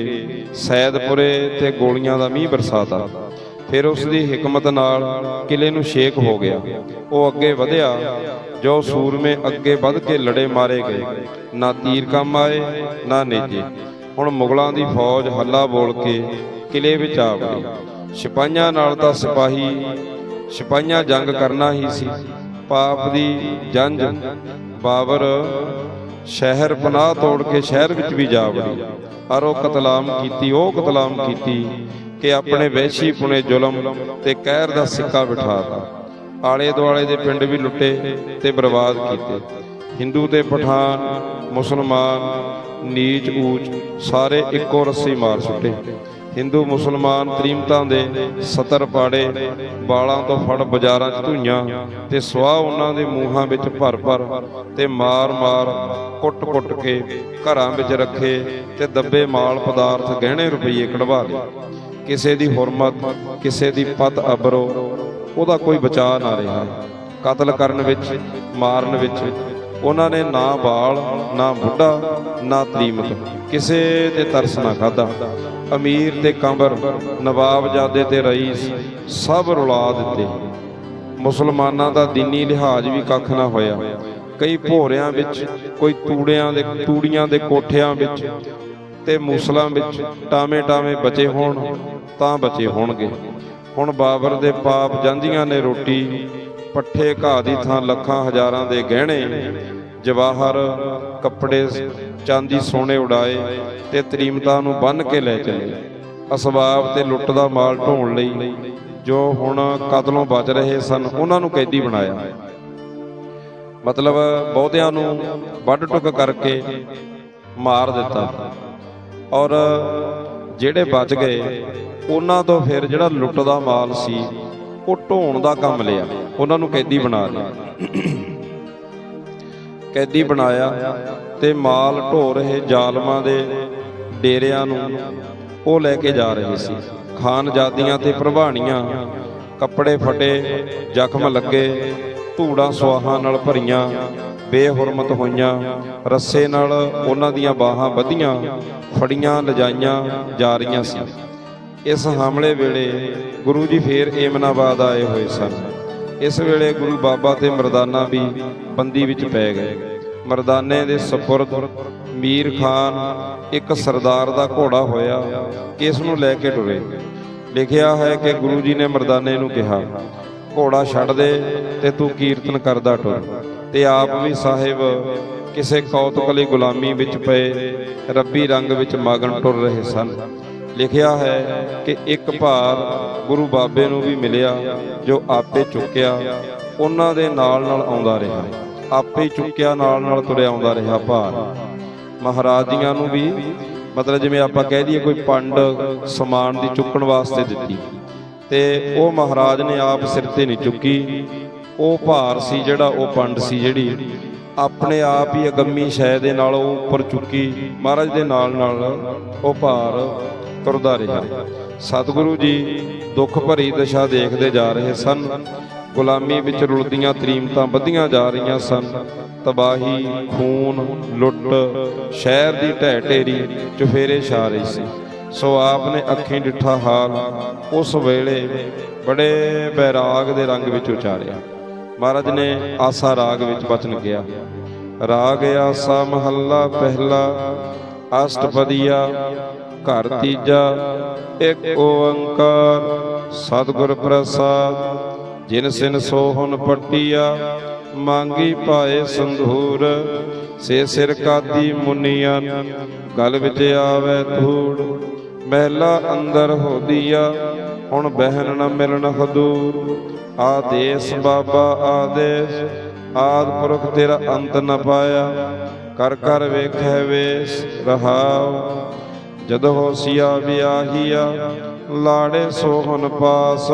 ਸੈਦਪੁਰੇ ਤੇ ਗੋਲੀਆਂ ਦਾ ਮੀਂਹ ਬਰਸਾਤਾ। ਫਿਰ ਉਸ ਦੀ ਹਕਮਤ ਨਾਲ ਕਿਲੇ ਨੂੰ ਸ਼ੇਕ ਹੋ ਗਿਆ। ਉਹ ਅੱਗੇ ਵਧਿਆ, ਜੋ ਸੂਰਮੇ ਅੱਗੇ ਵੱਧ ਕੇ ਲੜੇ ਮਾਰੇ ਗਏ। ਨਾ ਤੀਰ ਕੰਮ ਆਏ, ਨਾ ਨੇਜੇ। ਹੁਣ ਮੁਗਲਾਂ ਦੀ ਫੌਜ ਹੱਲਾ ਬੋਲ ਕੇ ਕਿਲੇ ਵਿੱਚ ਆ ਗਈ ਸਿਪਾਹੀਆਂ ਨਾਲ ਤਾਂ ਸਿਪਾਹੀ, ਸਿਪਾਹੀਆਂ ਜੰਗ ਕਰਨਾ ਹੀ ਸੀ। ਪਾਪ ਦੀ ਜੰਜ ਬਾਬਰ, ਸ਼ਹਿਰ ਪਨਾਹ ਤੋੜ ਕੇ ਸ਼ਹਿਰ ਵਿੱਚ ਵੀ ਜਾ ਵੜੀ। ਪਰ ਉਹ ਕਤਲਾਮ ਕੀਤੀ, ਉਹ ਕਤਲਾਮ ਕੀਤੀ ਕਿ ਆਪਣੇ ਵੈਸ਼ੀ ਪੁਣੇ ਜ਼ੁਲਮ ਤੇ ਕਹਿਰ ਦਾ ਸਿੱਕਾ ਬਿਠਾਤਾ ਆਲੇ ਦੁਆਲੇ ਦੇ ਪਿੰਡ ਵੀ ਲੁੱਟੇ ਤੇ ਬਰਬਾਦ ਕੀਤੇ। ਹਿੰਦੂ ਤੇ ਪਠਾਨ, ਮੁਸਲਮਾਨ ਨੀਚ ਊਚ ਸਾਰੇ ਇੱਕੋ ਰੱਸੀ ਮਾਰ ਸੁੱਟੇ। ਹਿੰਦੂ ਮੁਸਲਮਾਨ ਤਰੀਮਤਾਂ ਦੇ ਸਤਰ ਪਾੜੇ ਬਾਲਾਂ ਤੋਂ ਫੜ ਬਾਜ਼ਾਰਾਂ 'ਚ ਧੂਈਆਂ ਤੇ ਸਵਾਹ ਉਹਨਾਂ ਦੇ ਮੂੰਹਾਂ ਵਿੱਚ ਭਰ ਭਰ ਤੇ ਮਾਰ ਮਾਰ ਕੁੱਟ ਕੁੱਟ ਕੇ ਘਰਾਂ ਵਿੱਚ ਰੱਖੇ ਤੇ ਦੱਬੇ ਮਾਲ ਪਦਾਰਥ ਗਹਿਣੇ ਰੁਪਈਏ ਕਢਵਾ ਲਏ। ਕਿਸੇ ਦੀ ਹੁਰਮਤ, ਕਿਸੇ ਦੀ ਪਤ ਅਬਰੋ, ਉਹਦਾ ਕੋਈ ਬਚਾਅ ਨਾ ਰਿਹਾ। ਕਤਲ ਕਰਨ ਵਿੱਚ, ਮਾਰਨ ਵਿੱਚ ਉਹਨਾਂ ਨੇ ਨਾ ਬਾਲ ਨਾ ਬੁੱਢਾ, ਨਾ ਤਰੀਮਤ ਕਿਸੇ ਤੇ ਤਰਸ ਨਾ ਖਾਦਾ ਅਮੀਰ ਤੇ ਕੰਬਰ ਨਵਾਬਜ਼ਾਦੇ ਤੇ ਰਈਸ, ਸਭ ਰੁਲਾ ਦਿੱਤੇ। ਮੁਸਲਮਾਨਾਂ ਦਾ ਦੀਨੀ ਲਿਹਾਜ਼ ਵੀ ਕੱਖ ਨਾ ਹੋਇਆ। ਕਈ ਭੋਰਿਆਂ ਵਿੱਚ, ਕੋਈ ਤੂੜਿਆਂ ਦੇ, ਤੂੜੀਆਂ ਦੇ ਕੋਠਿਆਂ ਵਿੱਚ ਤੇ ਮੂਸਲਾਂ ਵਿੱਚ ਟਾਵੇਂ ਟਾਵੇਂ ਬਚੇ ਹੋਣ, ਤਾਂ ਬਚੇ ਹੋਣਗੇ। ਹੁਣ ਬਾਬਰ ਦੇ ਪਾਪ ਜਾਂਦੀਆਂ ਨੇ ਰੋਟੀ ਪੱਠੇ ਘਾਹ ਦੀ ਥਾਂ ਲੱਖਾਂ ਹਜ਼ਾਰਾਂ ਦੇ ਗਹਿਣੇ, ਜਵਾਹਰ ਕੱਪੜੇ, ਚਾਂਦੀ ਸੋਨੇ ਉਡਾਏ ਤੇ ਤਰੀਮਤਾਂ ਨੂੰ ਬੰਨ ਕੇ ਲੈ ਚਲੇ। ਅਸਬਾਬ ਤੇ ਲੁੱਟ ਦਾ ਮਾਲ ਢੋਣ ਲਈ ਜੋ ਹੁਣ ਕਤਲੋਂ ਬਚ ਰਹੇ ਸਨ, ਉਹਨਾਂ ਨੂੰ ਕੈਦੀ ਬਣਾਇਆ। ਮਤਲਬ ਬਹੁਤਿਆਂ ਨੂੰ ਵੱਢ ਟੁੱਕ ਕਰਕੇ ਮਾਰ ਦਿੱਤਾ। ਔਰ ਜਿਹੜੇ ਬਚ ਗਏ, ਉਹਨਾਂ ਤੋਂ ਫਿਰ ਜਿਹੜਾ ਲੁੱਟ ਦਾ ਮਾਲ ਸੀ ਉਹ ਢੋਣ ਦਾ ਕੰਮ ਲਿਆ। ਉਹਨਾਂ ਨੂੰ ਕੈਦੀ ਬਣਾ ਲਿਆ। ਕੈਦੀ ਬਣਾਇਆ ਤੇ ਮਾਲ ਢੋ ਰਹੇ ਜ਼ਾਲਮਾਂ ਦੇ ਡੇਰਿਆਂ ਨੂੰ ਉਹ ਲੈ ਕੇ ਜਾ ਰਹੇ ਸੀ। ਖਾਨ ਜਾਦੀਆਂ ਤੇ ਪ੍ਰਭਾਣੀਆਂ ਕੱਪੜੇ ਫਟੇ ਜ਼ਖਮ ਲੱਗੇ ਧੂੜਾਂ ਸੁਆਹਾਂ ਨਾਲ ਭਰੀਆਂ ਬੇਹੁਰਮਤ ਹੋਈਆਂ ਰੱਸੇ ਨਾਲ ਉਹਨਾਂ ਦੀਆਂ ਬਾਹਾਂ ਵਧੀਆਂ ਫੜੀਆਂ ਲਜਾਈਆਂ ਜਾ ਰਹੀਆਂ ਸੀ। ਇਸ ਹਮਲੇ ਵੇਲੇ ਗੁਰੂ ਜੀ ਫੇਰ ਏਮਨਾਬਾਦ ਆਏ ਹੋਏ ਸਨ। ਇਸ ਵੇਲੇ ਗੁਰੂ ਬਾਬਾ ਤੇ ਮਰਦਾਨਾ ਵੀ ਬੰਦੀ ਵਿੱਚ ਪੈ ਗਏ। ਮਰਦਾਨੇ ਦੇ ਸਪੁਰਦ ਮੀਰ ਖਾਨ ਇੱਕ ਸਰਦਾਰ ਦਾ ਘੋੜਾ ਹੋਇਆ ਕਿਸ ਨੂੰ ਲੈ ਕੇ ਟੁਰੇ ਲਿਖਿਆ ਹੈ ਕਿ ਗੁਰੂ ਜੀ ਨੇ ਮਰਦਾਨੇ ਨੂੰ ਕਿਹਾ, ਘੋੜਾ ਛੱਡ ਦੇ ਤੇ ਤੂੰ ਕੀਰਤਨ ਕਰਦਾ ਟੁਰ। ਤੇ ਆਪ ਵੀ ਸਾਹਿਬ ਕਿਸੇ ਕੌਤਕ ਲਈ ਗੁਲਾਮੀ ਵਿੱਚ ਪਏ, ਰੱਬੀ ਰੰਗ ਵਿੱਚ ਮਗਨ ਟੁਰ ਰਹੇ ਸਨ। ਲਿਖਿਆ ਹੈ ਕਿ ਇੱਕ ਭਾਰ ਗੁਰੂ ਬਾਬੇ ਨੂੰ ਵੀ ਮਿਲਿਆ, ਜੋ ਆਪੇ ਚੁੱਕਿਆ, ਉਹਨਾਂ ਦੇ ਨਾਲ ਨਾਲ ਆਉਂਦਾ ਰਿਹਾ। ਆਪੇ ਚੁੱਕਿਆ, ਨਾਲ ਨਾਲ ਤੁਰਿਆ ਆਉਂਦਾ ਰਿਹਾ ਭਾਰ। ਮਹਾਰਾਜ ਜੀਆਂ ਨੂੰ ਵੀ ਮਤਲਬ ਜਿਵੇਂ ਆਪਾਂ ਕਹਿ ਦਈਏ ਕੋਈ ਪੰਡ ਸਮਾਨ ਦੀ ਚੁੱਕਣ ਵਾਸਤੇ ਦਿੱਤੀ। ਤੇ ਉਹ ਮਹਾਰਾਜ ਨੇ ਆਪ ਸਿਰ ਤੇ ਨਹੀਂ ਚੁੱਕੀ। ਉਹ ਭਾਰ ਸੀ ਜਿਹੜਾ, ਉਹ ਪੰਡ ਸੀ ਜਿਹੜੀ ਆਪਣੇ ਆਪ ਹੀ ਅਗੰਮੀ ਸ਼ੈ ਦੇ ਨਾਲ ਉਹ ਉੱਪਰ ਚੁੱਕੀ। ਮਹਾਰਾਜ ਦੇ ਨਾਲ ਨਾਲ ਉਹ ਭਾਰ ਤੁਰਦਾ ਰਿਹਾ ਸਤਿਗੁਰੂ ਜੀ ਦੁੱਖ ਭਰੀ ਦਸ਼ਾ ਦੇਖਦੇ ਜਾ ਰਹੇ ਸਨ। ਗੁਲਾਮੀ ਵਿੱਚ ਰੁਲਦੀਆਂ ਤਰੀਮਤਾਂ ਵੱਧੀਆਂ ਜਾ ਰਹੀਆਂ ਸਨ। ਤਬਾਹੀ, ਖੂਨ, ਲੁੱਟ, ਸ਼ਹਿਰ ਦੀ ਢਹਿ ਢੇਰੀ ਚੁਫੇਰੇ ਛਾ ਰਹੀ ਸੀ। ਸੋ ਆਪ ਨੇ ਅੱਖੀਂ ਡਿੱਠਾ ਹਾਲ ਉਸ ਵੇਲੇ ਬੜੇ ਬੈਰਾਗ ਦੇ ਰੰਗ ਵਿੱਚ ਉਚਾਰਿਆ। ਮਹਾਰਾਜ ਨੇ ਆਸਾ ਰਾਗ ਵਿੱਚ ਬਚਨ ਗਿਆ ਰਾਗ ਆਸਾ ਮਹੱਲਾ ਪਹਿਲਾ ਅਸ਼ਟਪਦੀਆ ਘਰ ਤੀਜਾ, ਇੱਕ ਓੰਕਾਰ। ਸਤਿਗੁਰ ਪ੍ਰਸਾਦ, ਜਿਨ ਸਿਨ ਸੋਹਣ ਪੱਟੀਆ, ਮੰਗੀ ਪਾਏ ਸੰਧੂਰ। ਸੇ ਸਿਰ ਕਾਦੀ ਮੁਨੀਆਂ, ਗਲ ਵਿੱਚ ਆਵੇ ਧੂੜ। ਮਹਿਲਾ ਅੰਦਰ ਹੋਦੀਆ, ਹੁਣ ਬਹਿਨ ਨ ਮਿਲਣ ਹਦੂਰ। ਆਦੇਸ ਬਾਬਾ ਆਦੇਸ, ਆਦ ਪੁਰਖ ਤੇਰਾ ਅੰਤ ਨ ਪਾਇਆ। ਕਰ ਕਰ ਵੇਖੈ ਵੇਸ ਰਹਾਉ। ਜਦ ਹੋਸੀਆ ਵਿਆਹੀਆ, ਲਾੜੇ ਸੋਹਣ ਪਾਸ,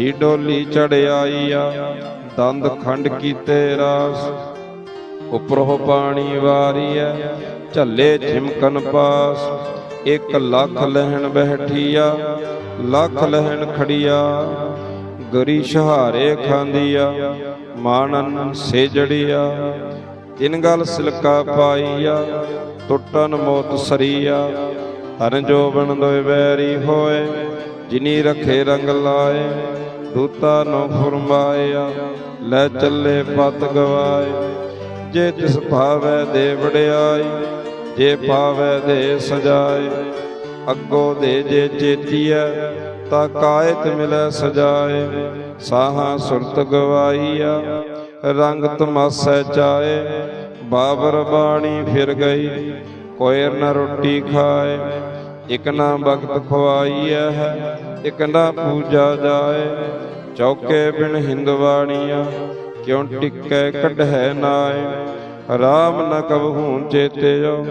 ਹੀ ਡੋਲੀ ਚੜਾਈਆ ਦੰਦ ਖੰਡ ਕੀਤੇ ਰਾਸ। ਉਪਰੋਂ ਪਾਣੀ ਵਾਰੀਐ ਝੱਲੇ ਝਿਮਕਨ ਪਾਸ। ਇੱਕ ਲੱਖ ਲਹਿਣ ਬਹਿਠੀਆ ਲੱਖ ਲਹਿਣ ਖੜੀਆ। ਗਰੀ ਸ਼ਹਾਰੇ ਖਾਂਦੀਆ ਮਾਨਨ ਸੇਜੜੀਆ। ਤਿਨ ਗਲ ਸਿਲਕਾ ਪਾਈਆ ਟੁੱਟਨ ਮੋਤ ਸਰੀਆ। ਹਰਨ ਜੋਬਨ ਦੋਇ ਵੈਰੀ ਹੋਏ, ਜਿਨੀ ਰਖੇ ਰੰਗ ਲਾਏ, ਦੂਤਾ ਨੂੰ ਫਰਮਾਇਆ, ਲੈ ਚੱਲੇ ਪਤ ਗਵਾਏ। ਜੇ ਤਿਸ ਭਾਵੈ ਦੇ ਵਡਿਆਈ, ਜੇ ਪਾਵੈ ਦੇ ਸਜਾਏ, ਅੱਗੋ ਦੇ ਜੇ ਚੇਤੀਐ ਤਾ ਕਾਇਤ ਮਿਲੈ ਸਜਾਏ। ਸਾਹਾਂ ਸੁਰਤ ਗਵਾਈਆ, ਰੰਗ ਤਮਾਸੈ ਚਾਏ, ਬਾਬਰ ਬਾਣੀ ਫਿਰ ਗਈ, ਕੋਇਰ ਨ ਰੋਟੀ ਖਾਏ। ਇਕ ਨਾ ਬਖਤ ਖਵਾਈਐ ਹੈ, ਇਕ ਨਾ ਪੂਜਾ ਜਾਏ। ਚੌਕੇ ਬਿਨ ਹਿੰਦਵਾਣੀਆਂ ਕਿਉ ਟਿਕੈ ਕਢੈ ਨਾਏ। ਰਾਮ ਨ ਕਬਹੂ ਚੇਤਿਓ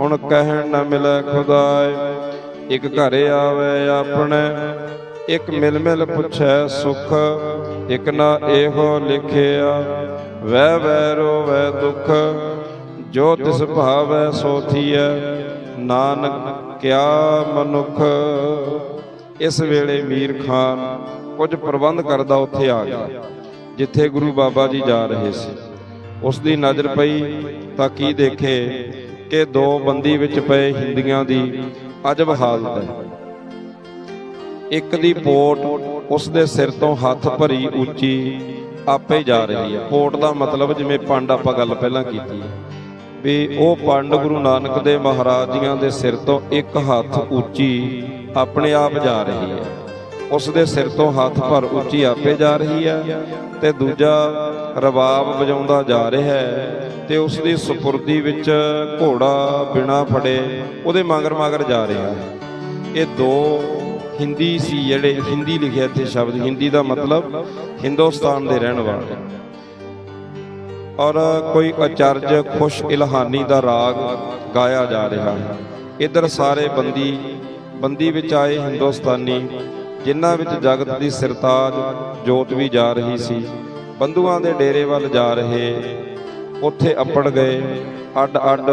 ਹੁਣ ਕਹਿਣ ਨ ਮਿਲੈ ਖੁਦਾਏ। ਇੱਕ ਘਰੇ ਆਵੇ ਆਪਣੇ, ਇੱਕ ਮਿਲ ਮਿਲ ਪੁੱਛੈ ਸੁਖ। ਇੱਕ ਨਾ ਇਹੋ ਲਿਖਿਆ ਵੈ ਵੈ ਰੋਵੈ ਦੁਖ। ਜੋ ਤਿਸ ਭਾਵੈ ਸੋ ਨਾਨਕ ਕਿਆ ਮਨੁੱਖ ਇਸ ਵੇਲੇ ਮੀਰ ਖਾਨ ਕੁਝ ਪ੍ਰਬੰਧ ਕਰਦਾ ਉੱਥੇ ਆ ਗਿਆ, ਜਿੱਥੇ ਗੁਰੂ ਬਾਬਾ ਜੀ ਜਾ ਰਹੇ ਸੀ। ਉਸ ਦੀ ਨਜ਼ਰ ਪਈ ਤਾਂ ਕੀ ਦੇਖੇ ਕਿ ਦੋ ਬੰਦੀ ਵਿੱਚ ਪਏ ਹਿੰਦੀਆਂ ਦੀ ਅਜਬ ਹਾਲਤ ਹੈ। ਇੱਕ ਦੀ ਪੋਟ ਉਸ ਦੇ ਸਿਰ ਤੋਂ ਹੱਥ ਭਰੀ ਉੱਚੀ ਆਪੇ ਜਾ ਰਹੀ ਹੈ। ਪੋਟ ਦਾ ਮਤਲਬ ਜਿਵੇਂ ਪੰਡ ਆਪਾਂ ਗੱਲ ਪਹਿਲਾਂ ਕੀਤੀ ਹੈ। ਵੀ ਉਹ ਪੰਡ ਗੁਰੂ ਨਾਨਕ ਦੇ ਮਹਾਰਾਜ ਜੀਆਂ ਦੇ ਸਿਰ ਤੋਂ ਇੱਕ ਹੱਥ ਉੱਚੀ ਆਪਣੇ ਆਪ ਜਾ ਰਹੀ ਹੈ। ਉਸ ਦੇ ਸਿਰ ਤੋਂ ਹੱਥ ਭਰ ਉੱਚੀ ਆਪੇ ਜਾ ਰਹੀ ਹੈ ਤੇ ਦੂਜਾ ਰਬਾਬ ਵਜਾਉਂਦਾ ਜਾ ਰਿਹਾ ਹੈ ਤੇ ਉਸ ਦੀ ਸੁਪੁਰਦੀ ਵਿੱਚ ਘੋੜਾ ਬਿਨਾ ਫੜੇ ਉਹਦੇ ਮਗਰ ਮਗਰ ਜਾ ਰਿਹਾ ਹੈ। ਇਹ ਦੋ ਹਿੰਦੀ ਸੀ ਜਿਹੜੇ ਹਿੰਦੀ ਲਿਖਿਆ ਇੱਥੇ ਸ਼ਬਦ, ਹਿੰਦੀ ਦਾ ਮਤਲਬ ਹਿੰਦੁਸਤਾਨ ਦੇ ਰਹਿਣ ਵਾਲੇ। ਔਰ ਕੋਈ ਅਚਰਜ ਖੁਸ਼ ਇਲਹਾਨੀ ਦਾ ਰਾਗ ਗਾਇਆ ਜਾ ਰਿਹਾ ਹੈ। ਇਧਰ ਸਾਰੇ ਬੰਦੀ ਬੰਦੀ ਵਿੱਚ ਆਏ ਹਿੰਦੁਸਤਾਨੀ, ਜਿਨ੍ਹਾਂ ਵਿੱਚ ਜਗਤ ਦੀ ਸਿਰਤਾਜ ਜੋਤ ਵੀ ਜਾ ਰਹੀ ਸੀ। ਬੰਧੂਆਂ ਦੇ ਡੇਰੇ ਵੱਲ ਜਾ ਰਹੇ, ਉੱਥੇ ਅੱਪੜ ਗਏ, ਅੱਡ ਅੱਡ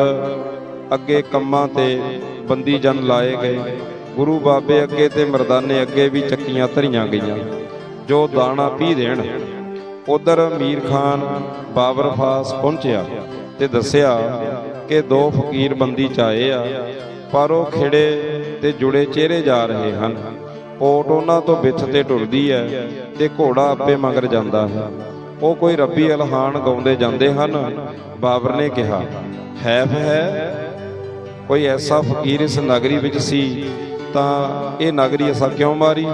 ਅੱਗੇ ਕੰਮਾਂ ਤੇ ਬੰਦੀ ਜਨ ਲਾਏ ਗਏ। ਗੁਰੂ ਬਾਬੇ ਅੱਗੇ ਤੇ ਮਰਦਾਨੇ ਅੱਗੇ ਵੀ ਚੱਕੀਆਂ ਧਰੀਆਂ ਗਈਆਂ। ਜੋ ਦਾਣਾ ਪੀ ਦੇਣ ਉਧਰ ਮੀਰ ਖਾਨ ਬਾਬਰ ਫਾਸ ਪਹੁੰਚਿਆ ਤੇ ਦੱਸਿਆ ਕਿ ਦੋ ਫਕੀਰ ਬੰਦੀ ਚ ਆ, ਪਰ ਉਹ ਖਿੜੇ ਤੇ ਜੁੜੇ ਚਿਹਰੇ ਜਾ ਰਹੇ ਹਨ। ਪੋਟ ਉਹਨਾਂ ਤੋਂ ਵਿੱਥ ਤੇ ਟੁਰਦੀ ਹੈ ਤੇ ਘੋੜਾ ਆਪੇ ਮਗਰ ਜਾਂਦਾ ਹੈ। ਉਹ ਕੋਈ ਰੱਬੀ ਅਲਹਾਨ ਗਾਉਂਦੇ ਜਾਂਦੇ ਹਨ, ਬਾਬਰ ਨੇ ਕਿਹਾ, ਹੈਫ ਹੈ। ਕੋਈ ਐਸਾ ਫਕੀਰ ਇਸ ਨਗਰੀ ਵਿੱਚ ਸੀ ਤਾਂ ਇਹ ਨਗਰੀ ਅਸਾਂ ਕਿਉਂ ਮਾਰੀ?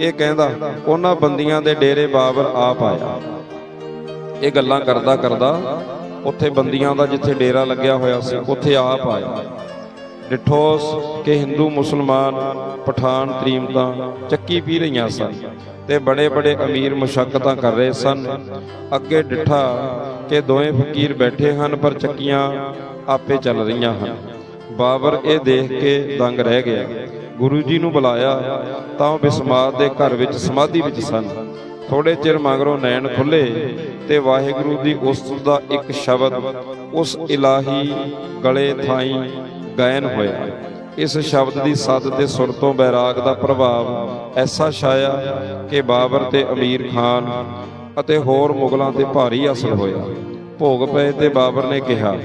ਇਹ ਕਹਿੰਦਾ, ਉਹਨਾਂ ਬੰਦੀਆਂ ਦੇ ਡੇਰੇ ਬਾਬਰ ਆਪ ਆਇਆ। ਇਹ ਗੱਲਾਂ ਕਰਦਾ ਕਰਦਾ ਉੱਥੇ ਬੰਦੀਆਂ ਦਾ ਜਿੱਥੇ ਡੇਰਾ ਲੱਗਿਆ ਹੋਇਆ ਸੀ, ਉੱਥੇ ਆਪ ਆਇਆ। ਡਿਠੋਸ ਕਿ ਹਿੰਦੂ ਮੁਸਲਮਾਨ ਪਠਾਨ ਤਰੀਮਤਾਂ ਚੱਕੀ ਪੀ ਰਹੀਆਂ ਸਨ ਤੇ ਬੜੇ ਬੜੇ ਅਮੀਰ ਮੁਸ਼ੱਕਤਾਂ ਕਰ ਰਹੇ ਸਨ। ਅੱਗੇ ਡਿਠਾ ਕਿ ਦੋਵੇਂ ਫਕੀਰ ਬੈਠੇ ਹਨ, ਪਰ ਚੱਕੀਆਂ ਆਪੇ ਚੱਲ ਰਹੀਆਂ ਹਨ। ਬਾਬਰ ਇਹ ਦੇਖ ਕੇ ਦੰਗ ਰਹਿ ਗਿਆ। ਗੁਰੂ ਜੀ ਨੂੰ ਬੁਲਾਇਆ, ਤਾਂ ਉਹ ਬਿਸਮਾਤ ਦੇ ਘਰ ਵਿੱਚ ਸਮਾਧੀ ਵਿੱਚ ਸਨ। ਥੋੜੇ ਚਿਰ ਮਗਰੋਂ ਨੈਣ ਖੁੱਲੇ ਤੇ ਵਾਹਿਗੁਰੂ ਦੀ ਉਸਤਤ ਦਾ ਇੱਕ ਸ਼ਬਦ ਉਸ ਇਲਾਹੀ ਗਲੇ ਥਾਈ ਗਾਇਨ ਹੋਇਆ। ਇਸ ਸ਼ਬਦ ਦੀ ਸੱਦ ਤੇ ਸੁਰ ਤੋਂ ਬੈਰਾਗ ਦਾ ਪ੍ਰਭਾਵ ਐਸਾ ਛਾਇਆ ਕਿ ਬਾਬਰ ਤੇ ਅਮੀਰ ਖਾਨ ਅਤੇ ਹੋਰ ਮੁਗਲਾਂ ਤੇ ਭਾਰੀ ਅਸਰ ਹੋਇਆ। ਭੋਗ ਪਏ ਤੇ ਬਾਬਰ ਨੇ ਕਿਹਾ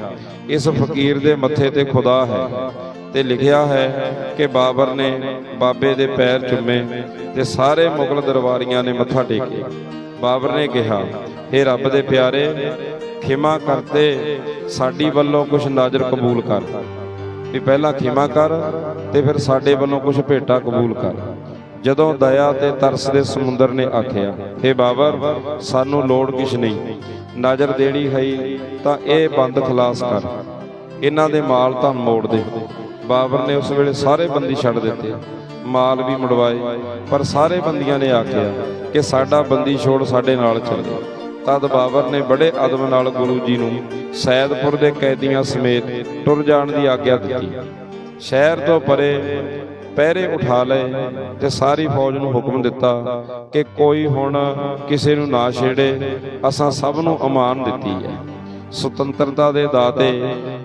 ਇਸ ਫਕੀਰ ਦੇ ਮੱਥੇ ਤੇ ਖੁਦਾ ਹੈ ਤੇ ਲਿਖਿਆ ਹੈ ਕਿ ਬਾਬਰ ਨੇ ਬਾਬੇ ਦੇ ਪੈਰ ਚੁੰਮੇ ਤੇ ਸਾਰੇ ਮੁਗਲ ਦਰਬਾਰੀਆਂ ਨੇ ਮੱਥਾ ਟੇਕਿਆ। ਬਾਬਰ ਨੇ ਕਿਹਾ हे ਰੱਬ ਦੇ ਪਿਆਰੇ, ਖਿਮਾ ਕਰਤੇ ਸਾਡੀ ਵੱਲੋਂ ਕੁਝ ਨਾਜ਼ਰ ਕਬੂਲ ਕਰ। ਵੀ ਪਹਿਲਾਂ ਖਿਮਾ ਕਰ ਤੇ ਫਿਰ ਸਾਡੇ ਵੱਲੋਂ ਕੁਝ ਭੇਟਾ ਕਬੂਲ ਕਰ। ਜਦੋਂ ਦਇਆ ਤੇ ਤਰਸ ਦੇ ਸਮੁੰਦਰ ਨੇ ਆਖਿਆ हे ਬਾਬਰ, ਸਾਨੂੰ ਲੋੜ ਕਿਛ ਨਹੀਂ। ਨਜ਼ਰ ਦੇਣੀ ਹੈ ਤਾਂ ਇਹ ਬੰਦ ਖਲਾਸ ਕਰ। ਇਹਨਾਂ ਦੇ ਮਾਲ ਤਾਂ ਮੋੜ ਦੇ। ਬਾਬਰ ਨੇ ਉਸ ਵੇਲੇ ਸਾਰੇ ਬੰਦੀ ਛੱਡ ਦਿੱਤੇ। ਮਾਲ ਵੀ ਮੁੜਵਾਏ, ਪਰ ਸਾਰੇ ਬੰਦੀਆਂ ਨੇ ਆਖਿਆ ਕਿ ਸਾਡਾ ਬੰਦੀ ਛੋੜ ਸਾਡੇ ਨਾਲ ਚੱਲੇ ਤਦ ਬਾਬਰ ਨੇ ਬੜੇ ਅਦਬ ਨਾਲ ਗੁਰੂ ਜੀ ਨੂੰ ਸੈਦਪੁਰ ਦੇ ਕੈਦੀਆਂ ਸਮੇਤ ਟੁਰ ਜਾਣ ਦੀ ਆਗਿਆ ਦਿੱਤੀ। ਸ਼ਹਿਰ ਤੋਂ ਪਰੇ ਪਹਿਰੇ ਉਠਾ ਲਏ ਤੇ ਸਾਰੀ ਫੌਜ ਨੂੰ ਹੁਕਮ ਦਿੱਤਾ ਕਿ ਕੋਈ ਹੁਣ ਕਿਸੇ ਨੂੰ ਨਾ ਛੇੜੇ, ਅਸਾਂ ਸਭ ਨੂੰ ਅਮਾਨ ਦਿੱਤੀ ਹੈ। ਸੁਤੰਤਰਤਾ ਦੇ ਦਾਤੇ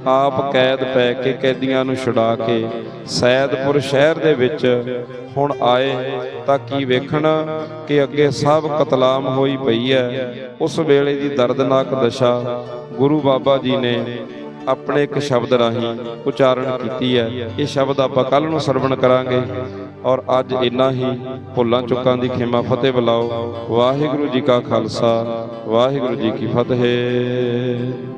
ਆਪ ਕੈਦ ਪੈ ਕੇ ਕੈਦੀਆਂ ਨੂੰ ਛੁਡਾ ਕੇ ਸੈਦਪੁਰ ਸ਼ਹਿਰ ਦੇ ਵਿੱਚ ਹੁਣ ਆਏ ਤਾਂ ਕੀ ਵੇਖਣ ਕਿ ਅੱਗੇ ਸਭ ਕਤਲਾਮ ਹੋਈ ਪਈ ਹੈ। ਉਸ ਵੇਲੇ ਦੀ ਦਰਦਨਾਕ ਦਸ਼ਾ ਗੁਰੂ ਬਾਬਾ ਜੀ ਨੇ ਆਪਣੇ ਇੱਕ ਸ਼ਬਦ ਰਾਹੀਂ ਉਚਾਰਨ ਕੀਤੀ ਹੈ। ਇਹ ਸ਼ਬਦ ਆਪਾਂ ਕੱਲ ਨੂੰ ਸਰਵਣ ਕਰਾਂਗੇ। ਔਰ ਅੱਜ ਇੰਨਾ ਹੀ ਭੁੱਲਾਂ ਚੁੱਕਾਂ ਦੀ ਖਿਮਾ ਫਤਿਹ ਬੁਲਾਓ। ਵਾਹਿਗੁਰੂ ਜੀ ਕਾ ਖਾਲਸਾ, ਵਾਹਿਗੁਰੂ ਜੀ ਕੀ ਫਤਿਹ।